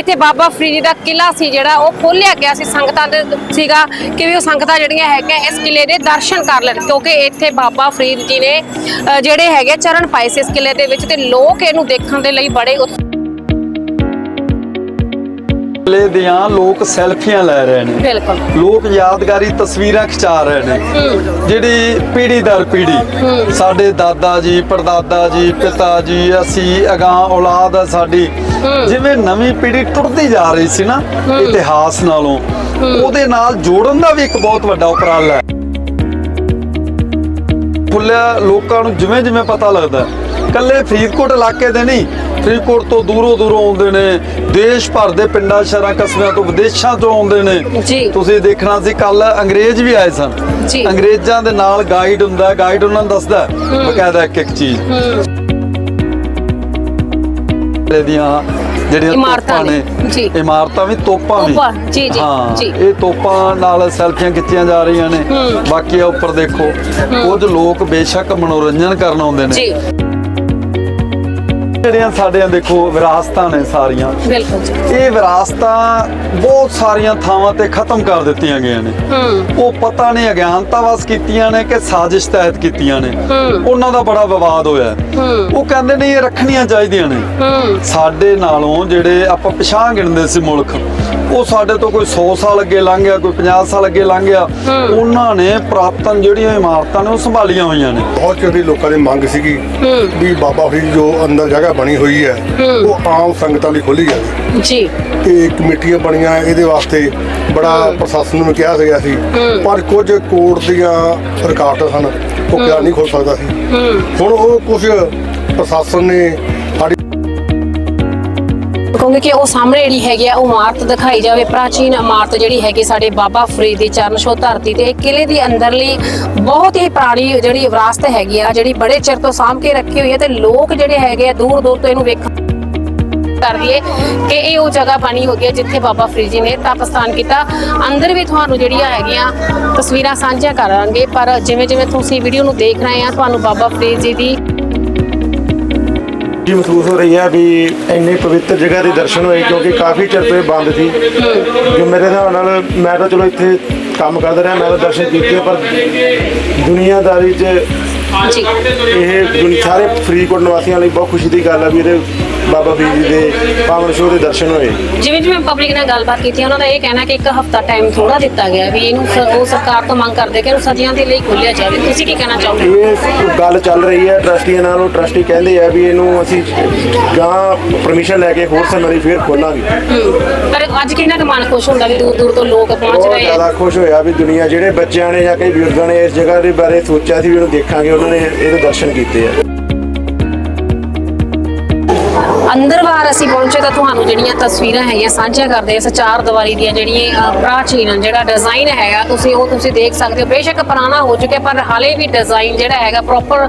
ਇੱਥੇ ਬਾਬਾ ਫਰੀਦ ਦਾ ਕਿਲਾ ਸੀ ਜਿਹੜਾ ਉਹ ਖੋਲਿਆ ਗਿਆ ਸੀ ਸੰਗਤਾਂ ਦੇ ਸੀਗਾ ਕਿ ਵੀ ਉਹ ਸੰਗਤਾਂ ਜਿਹੜੀਆਂ ਹੈਗੀਆਂ ਇਸ ਕਿਲੇ ਦੇ ਦਰਸ਼ਨ ਕਰ ਲੈਣ ਕਿਉਂਕਿ ਇੱਥੇ ਬਾਬਾ ਫਰੀਦ ਜੀ ਨੇ ਅ, ਜਿਹੜੇ ਹੈਗੇ ਚਰਨ ਪਾਏ ਸੀ ਇਸ ਕਿਲੇ ਦੇ ਵਿੱਚ ਤੇ ਲੋਕ ਇਹਨੂੰ ਦੇਖਣ ਦੇ ਲਈ ਬੜੇ ਕਿਲੇ ਦੀਆਂ ਲੋਕ ਸੈਲਫੀਆਂ ਲੈ ਰਹੇ ਨੇ। ਬਿਲਕੁਲ। ਲੋਕ ਯਾਦਗਾਰੀ ਤਸਵੀਰਾਂ ਖਿਚਾ ਰਹੇ ਨੇ। ਜਿਹੜੀ ਪੀੜ੍ਹੀ ਦਰ ਪੀੜ੍ਹੀ। ਸਾਡੇ ਦਾਦਾ ਜੀ ਪੜਦਾਦਾ ਜੀ ਪਿਤਾ ਜੀ ਅਸੀਂ ਅਗਾਂ ਔਲਾਦ ਆ ਸਾਡੀ। ਜਿਵੇਂ ਨਵੀਂ ਪੀੜ੍ਹੀ ਟੁੱਟਦੀ ਜਾ ਰਹੀ ਸੀ ਨਾ ਇਤਿਹਾਸ ਨਾਲੋਂ। ਉਹਦੇ ਨਾਲ ਜੋੜਨ ਦਾ ਵੀ ਇੱਕ ਬਹੁਤ ਵੱਡਾ ਉਪਰਾਲਾ ਹੈ। ਖੁੱਲਿਆ ਲੋਕਾਂ ਨੂੰ ਜਿਵੇਂ ਜਿਵੇਂ ਪਤਾ ਲੱਗਦਾ। ਕੱਲੇ ਫਰੀਦਕੋਟ ਇਲਾਕੇ ਦੇ ਨਹੀਂ ਫਰੀਦਕੋਟ ਤੋਂ ਦੂਰੋਂ ਦੂਰੋਂ ਆਉਂਦੇ ਨੇ। ਦੇਸ਼ ਭਰ ਦੇ ਪਿੰਡਾਂ ਸ਼ਹਿਰਾਂ ਕਸਬਿਆਂ ਤੋਂ ਵਿਦੇਸ਼ਾਂ ਤੋਂ ਆਉਂਦੇ ਨੇ। ਜੀ। ਤੁਸੀਂ ਦੇਖਣਾ ਸੀ ਕੱਲ ਅੰਗਰੇਜ਼ ਵੀ ਆਏ ਸਨ। ਜੀ। ਅੰਗਰੇਜ਼ਾਂ ਦੇ ਨਾਲ ਗਾਈਡ ਹੁੰਦਾ ਗਾਈਡ ਉਹਨਾਂ ਨੂੰ ਦੱਸਦਾ ਬਕਾਇਦਾ ਇੱਕ ਇੱਕ ਚੀਜ਼ ਦੀਆਂ ਜਿਹੜੀਆਂ ਇਮਾਰਤਾਂ ਨੇ। ਜੀ। ਇਮਾਰਤਾਂ ਵੀ ਤੋਪਾਂ ਵੀ। ਜੀ, ਜੀ, ਹਾਂ, ਜੀ। ਇਹ ਤੋਪਾਂ ਨਾਲ ਸੈਲਫੀਆਂ ਖਿੱਚੀਆਂ ਜਾ ਰਹੀਆਂ ਨੇ। ਬਾਕੀ ਆ ਉੱਪਰ ਦੇਖੋ। ਕੁਝ ਲੋਕ ਬੇਸ਼ੱਕ ਮਨੋਰੰਜਨ ਕਰਨ ਆਉਂਦੇ ਨੇ। ਜੀ। ਜਿਹੜੀਆਂ ਸਾਡੀਆਂ ਦੇਖੋ ਵਿਰਾਸਤਾਂ ਨੇ ਸਾਰੀਆਂ। ਬਿਲਕੁਲ ਜੀ। ਇਹ ਵਿਰਾਸਤਾਂ ਬਹੁਤ ਸਾਰੀਆਂ ਥਾਵਾਂ ਤੇ ਖਤਮ ਕਰ ਦਿੱਤੀਆਂ ਗਈਆਂ ਨੇ। ਹੂੰ। ਉਹ ਪਤਾ ਨਹੀਂ ਅਗਿਆਨਤਾਵਸ ਕੀਤੀਆਂ ਨੇ ਕਿ ਸਾਜ਼ਿਸ਼ ਤਹਿਤ ਕੀਤੀਆਂ ਨੇ। ਉਹਨਾਂ ਦਾ ਬੜਾ ਵਿਵਾਦ ਹੋਇਆ। ਉਹ ਕਹਿੰਦੇ ਨੇ ਇਹ ਰੱਖਣੀਆਂ ਚਾਹੀਦੀਆਂ ਨੇ। ਸਾਡੇ ਨਾਲੋਂ ਜਿਹੜੇ ਆਪਾਂ ਪਿਛਾਂ ਗਿਣਦੇ ਸੀ ਮੁਲਕ ਉਹ ਸਾਡੇ ਤੋਂ ਕੋਈ 100 ਸਾਲ ਅੱਗੇ ਲੰਘ ਗਿਆ ਕੋਈ 50 ਸਾਲ ਅੱਗੇ ਲੰਘ ਗਿਆ। ਉਹਨਾਂ ਨੇ ਪ੍ਰਾਪਤਨ ਜਿਹੜੀਆਂ ਇਮਾਰਤਾਂ ਨੇ ਉਹ ਸੰਭਾਲੀਆਂ ਹੋਈਆਂ ਨੇ। ਬਹੁਤ ਚਿਰ ਦੀ ਲੋਕਾਂ ਦੀ ਮੰਗ ਸੀਗੀ ਵੀ ਬਾਬਾ ਫਰੀਦ ਜੋ ਅੰਦਰ ਜਗ੍ਹਾ ਬਣੀ ਹੋਈ ਹੈ ਉਹ ਆਮ ਸੰਗਤਾਂ ਲਈ ਖੋਲੀ ਜਾਵੇ ਜੀ। ਤੇ ਕਮੇਟੀਆਂ ਬਣੀਆਂ ਇਹਦੇ ਵਾਸਤੇ ਬੜਾ ਪ੍ਰਸ਼ਾਸਨ ਨੂੰ ਕਿਹਾ ਗਿਆ ਸੀ ਪਰ ਕੁਝ ਕੋਰਟ ਦੀਆਂ ਰੁਕਾਵਟਾਂ ਸਨ ਉਹ ਕਿਹਾ ਨਹੀਂ ਖੋਲ ਸਕਦਾ ਸੀ। ਹੁਣ ਉਹ ਕੁਝ ਪ੍ਰਸ਼ਾਸਨ ਨੇ ਕਹੋਗੇ ਕਿ ਉਹ ਸਾਹਮਣੇ ਜਿਹੜੀ ਹੈਗੀ ਆ, ਉਹ ਇਮਾਰਤ ਦਿਖਾਈ ਜਾਵੇ। ਪ੍ਰਾਚੀਨ ਇਮਾਰਤ ਜਿਹੜੀ ਹੈਗੀ ਸਾਡੇ ਬਾਬਾ ਫਰੀਦ ਦੀ ਚਰਨ ਛੋਹ ਧਰਤੀ ਤੇ, ਇਹ ਕਿਲੇ ਦੀ ਅੰਦਰਲੀ ਬਹੁਤ ਹੀ ਪੁਰਾਣੀ ਜਿਹੜੀ ਵਿਰਾਸਤ ਹੈਗੀ ਆ, ਜਿਹੜੀ ਬੜੇ ਚਿਰ ਤੋਂ ਸਾਂਭ ਕੇ ਰੱਖੀ ਹੋਈ ਹੈ ਤੇ ਲੋਕ ਜਿਹੜੇ ਹੈਗੇ ਆ, ਦੂਰ ਦੂਰ ਤੋਂ ਇਹਨੂੰ ਵੇਖਣ ਕਰ ਦਈਏ ਕਿ ਇਹ ਉਹ ਜਗ੍ਹਾ ਬਣੀ ਹੋਈ ਹੈ ਜਿੱਥੇ ਬਾਬਾ ਫਰੀਦ ਜੀ ਨੇ ਤਪਸਥਾਨ ਕੀਤਾ। ਅੰਦਰ ਵੀ ਤੁਹਾਨੂੰ ਜਿਹੜੀਆਂ ਹੈਗੀਆਂ ਤਸਵੀਰਾਂ ਸਾਂਝੀਆਂ ਕਰਾਂਗੇ, ਪਰ ਜਿਵੇਂ ਜਿਵੇਂ ਤੁਸੀਂ ਵੀਡੀਓ ਨੂੰ ਦੇਖ ਰਹੇ ਆ, ਤੁਹਾਨੂੰ ਬਾਬਾ ਫਰੀਦ ਜੀ ਦੀ ਜੀ ਮਹਿਸੂਸ ਹੋ ਰਹੀ ਹੈ ਵੀ ਇੰਨੇ ਪਵਿੱਤਰ ਜਗ੍ਹਾ ਦੇ ਦਰਸ਼ਨ ਹੋਏ ਕਿਉਂਕਿ ਕਾਫੀ ਚਿਰ ਤੋਂ ਇਹ ਬੰਦ ਸੀ। ਜੋ ਮੇਰੇ ਹਿਸਾਬ ਨਾਲ ਮੈਂ ਤਾਂ ਚਲੋ ਇੱਥੇ ਕੰਮ ਕਰਦਾ ਰਿਹਾ ਮੈਂ ਤਾਂ ਦਰਸ਼ਨ ਕੀਤੇ ਪਰ ਦੁਨੀਆਦਾਰੀ 'ਚ ਇਹ ਸਾਰੇ ਫਰੀਦਕੋਟ ਨਿਵਾਸੀਆਂ ਲਈ ਬਹੁਤ ਖੁਸ਼ੀ ਦੀ ਗੱਲ ਆ ਵੀ ਇਹਦੇ ਬਾਬਾ ਫਰੀਦ ਜੀ ਦੇ ਪਾਵਨ ਸ਼ੋਅ ਦੇ ਦਰਸ਼ਨ ਹੋਏ। ਜਿਵੇਂ ਜਿਵੇਂ ਪਬਲਿਕ ਨਾਲ ਗੱਲਬਾਤ ਕੀਤੀ ਉਹਨਾਂ ਦਾ ਇਹ ਕਹਿਣਾ ਕਿ ਇੱਕ ਹਫਤਾ ਟਾਈਮ ਥੋੜਾ ਦਿੱਤਾ ਗਿਆ ਵੀ ਇਹਨੂੰ ਸ- ਉਹ ਸਰਕਾਰ ਤੋਂ ਮੰਗ ਕਰਦੇ ਕਿ ਇਹਨੂੰ ਸਦੀਆਂ ਦੇ ਲਈ ਖੋਲਿਆ ਜਾਵੇ। ਤੁਸੀਂ ਕੀ ਕਹਿਣਾ ਚਾਹੋਗੇ? ਇਹ ਗੱਲ ਚੱਲ ਰਹੀ ਹੈ ਟਰਸਟੀਆਂ ਨਾਲ ਉਹ ਟਰਸਟੀ ਕਹਿੰਦੇ ਆ ਵੀ ਇਹਨੂੰ ਅਸੀਂ ਗਾਂ ਪਰਮਿਸ਼ਨ ਲੈ ਕੇ ਹੋਰ ਸਮੇਂ ਫੇਰ ਖੋਲਾਂਗੇ। ਪਰ ਅੱਜ ਕਿੰਨਾ ਕੁ ਮਨ ਖੁਸ਼ ਹੁੰਦਾ ਵੀ ਦੂਰ ਦੂਰ ਤੋਂ ਲੋਕ ਪਹੁੰਚ ਬਹੁਤ ਰਹੇ ਆ? ਜ਼ਿਆਦਾ ਖੁਸ਼ ਹੋਇਆ ਵੀ ਦੁਨੀਆ ਜਿਹੜੇ ਬੱਚਿਆਂ ਨੇ ਜਾਂ ਕਈ ਬਜ਼ੁਰਗਾਂ ਨੇ ਇਸ ਜਗ੍ਹਾ ਦੇ ਬਾਰੇ ਸੋਚਿਆ ਸੀ ਵੀ ਉਹਨੂੰ ਦੇਖਾਂਗੇ ਉਹਨਾਂ ਨੇ ਇਹਦੇ ਦਰਸ਼ਨ ਕੀਤੇ ਆ। ਅੰਦਰ ਬਾਹਰ ਅਸੀਂ ਪਹੁੰਚੇ ਤਾਂ ਤੁਹਾਨੂੰ ਜਿਹੜੀਆਂ ਤਸਵੀਰਾਂ ਹੈਗੀਆਂ ਸਾਂਝੀਆਂ ਕਰਦੇ ਇਸ ਚਾਰ ਦੀਵਾਰੀ ਦੀਆਂ ਜਿਹੜੀਆਂ ਪ੍ਰਾਚੀਨ ਜਿਹੜਾ ਡਿਜ਼ਾਈਨ ਹੈਗਾ ਤੁਸੀਂ ਉਹ ਤੁਸੀਂ ਦੇਖ ਸਕਦੇ ਹੋ। ਬੇਸ਼ੱਕ ਪੁਰਾਣਾ ਹੋ ਚੁੱਕਿਆ ਪਰ ਹਾਲੇ ਵੀ ਡਿਜ਼ਾਈਨ ਜਿਹੜਾ ਹੈਗਾ ਪ੍ਰੋਪਰ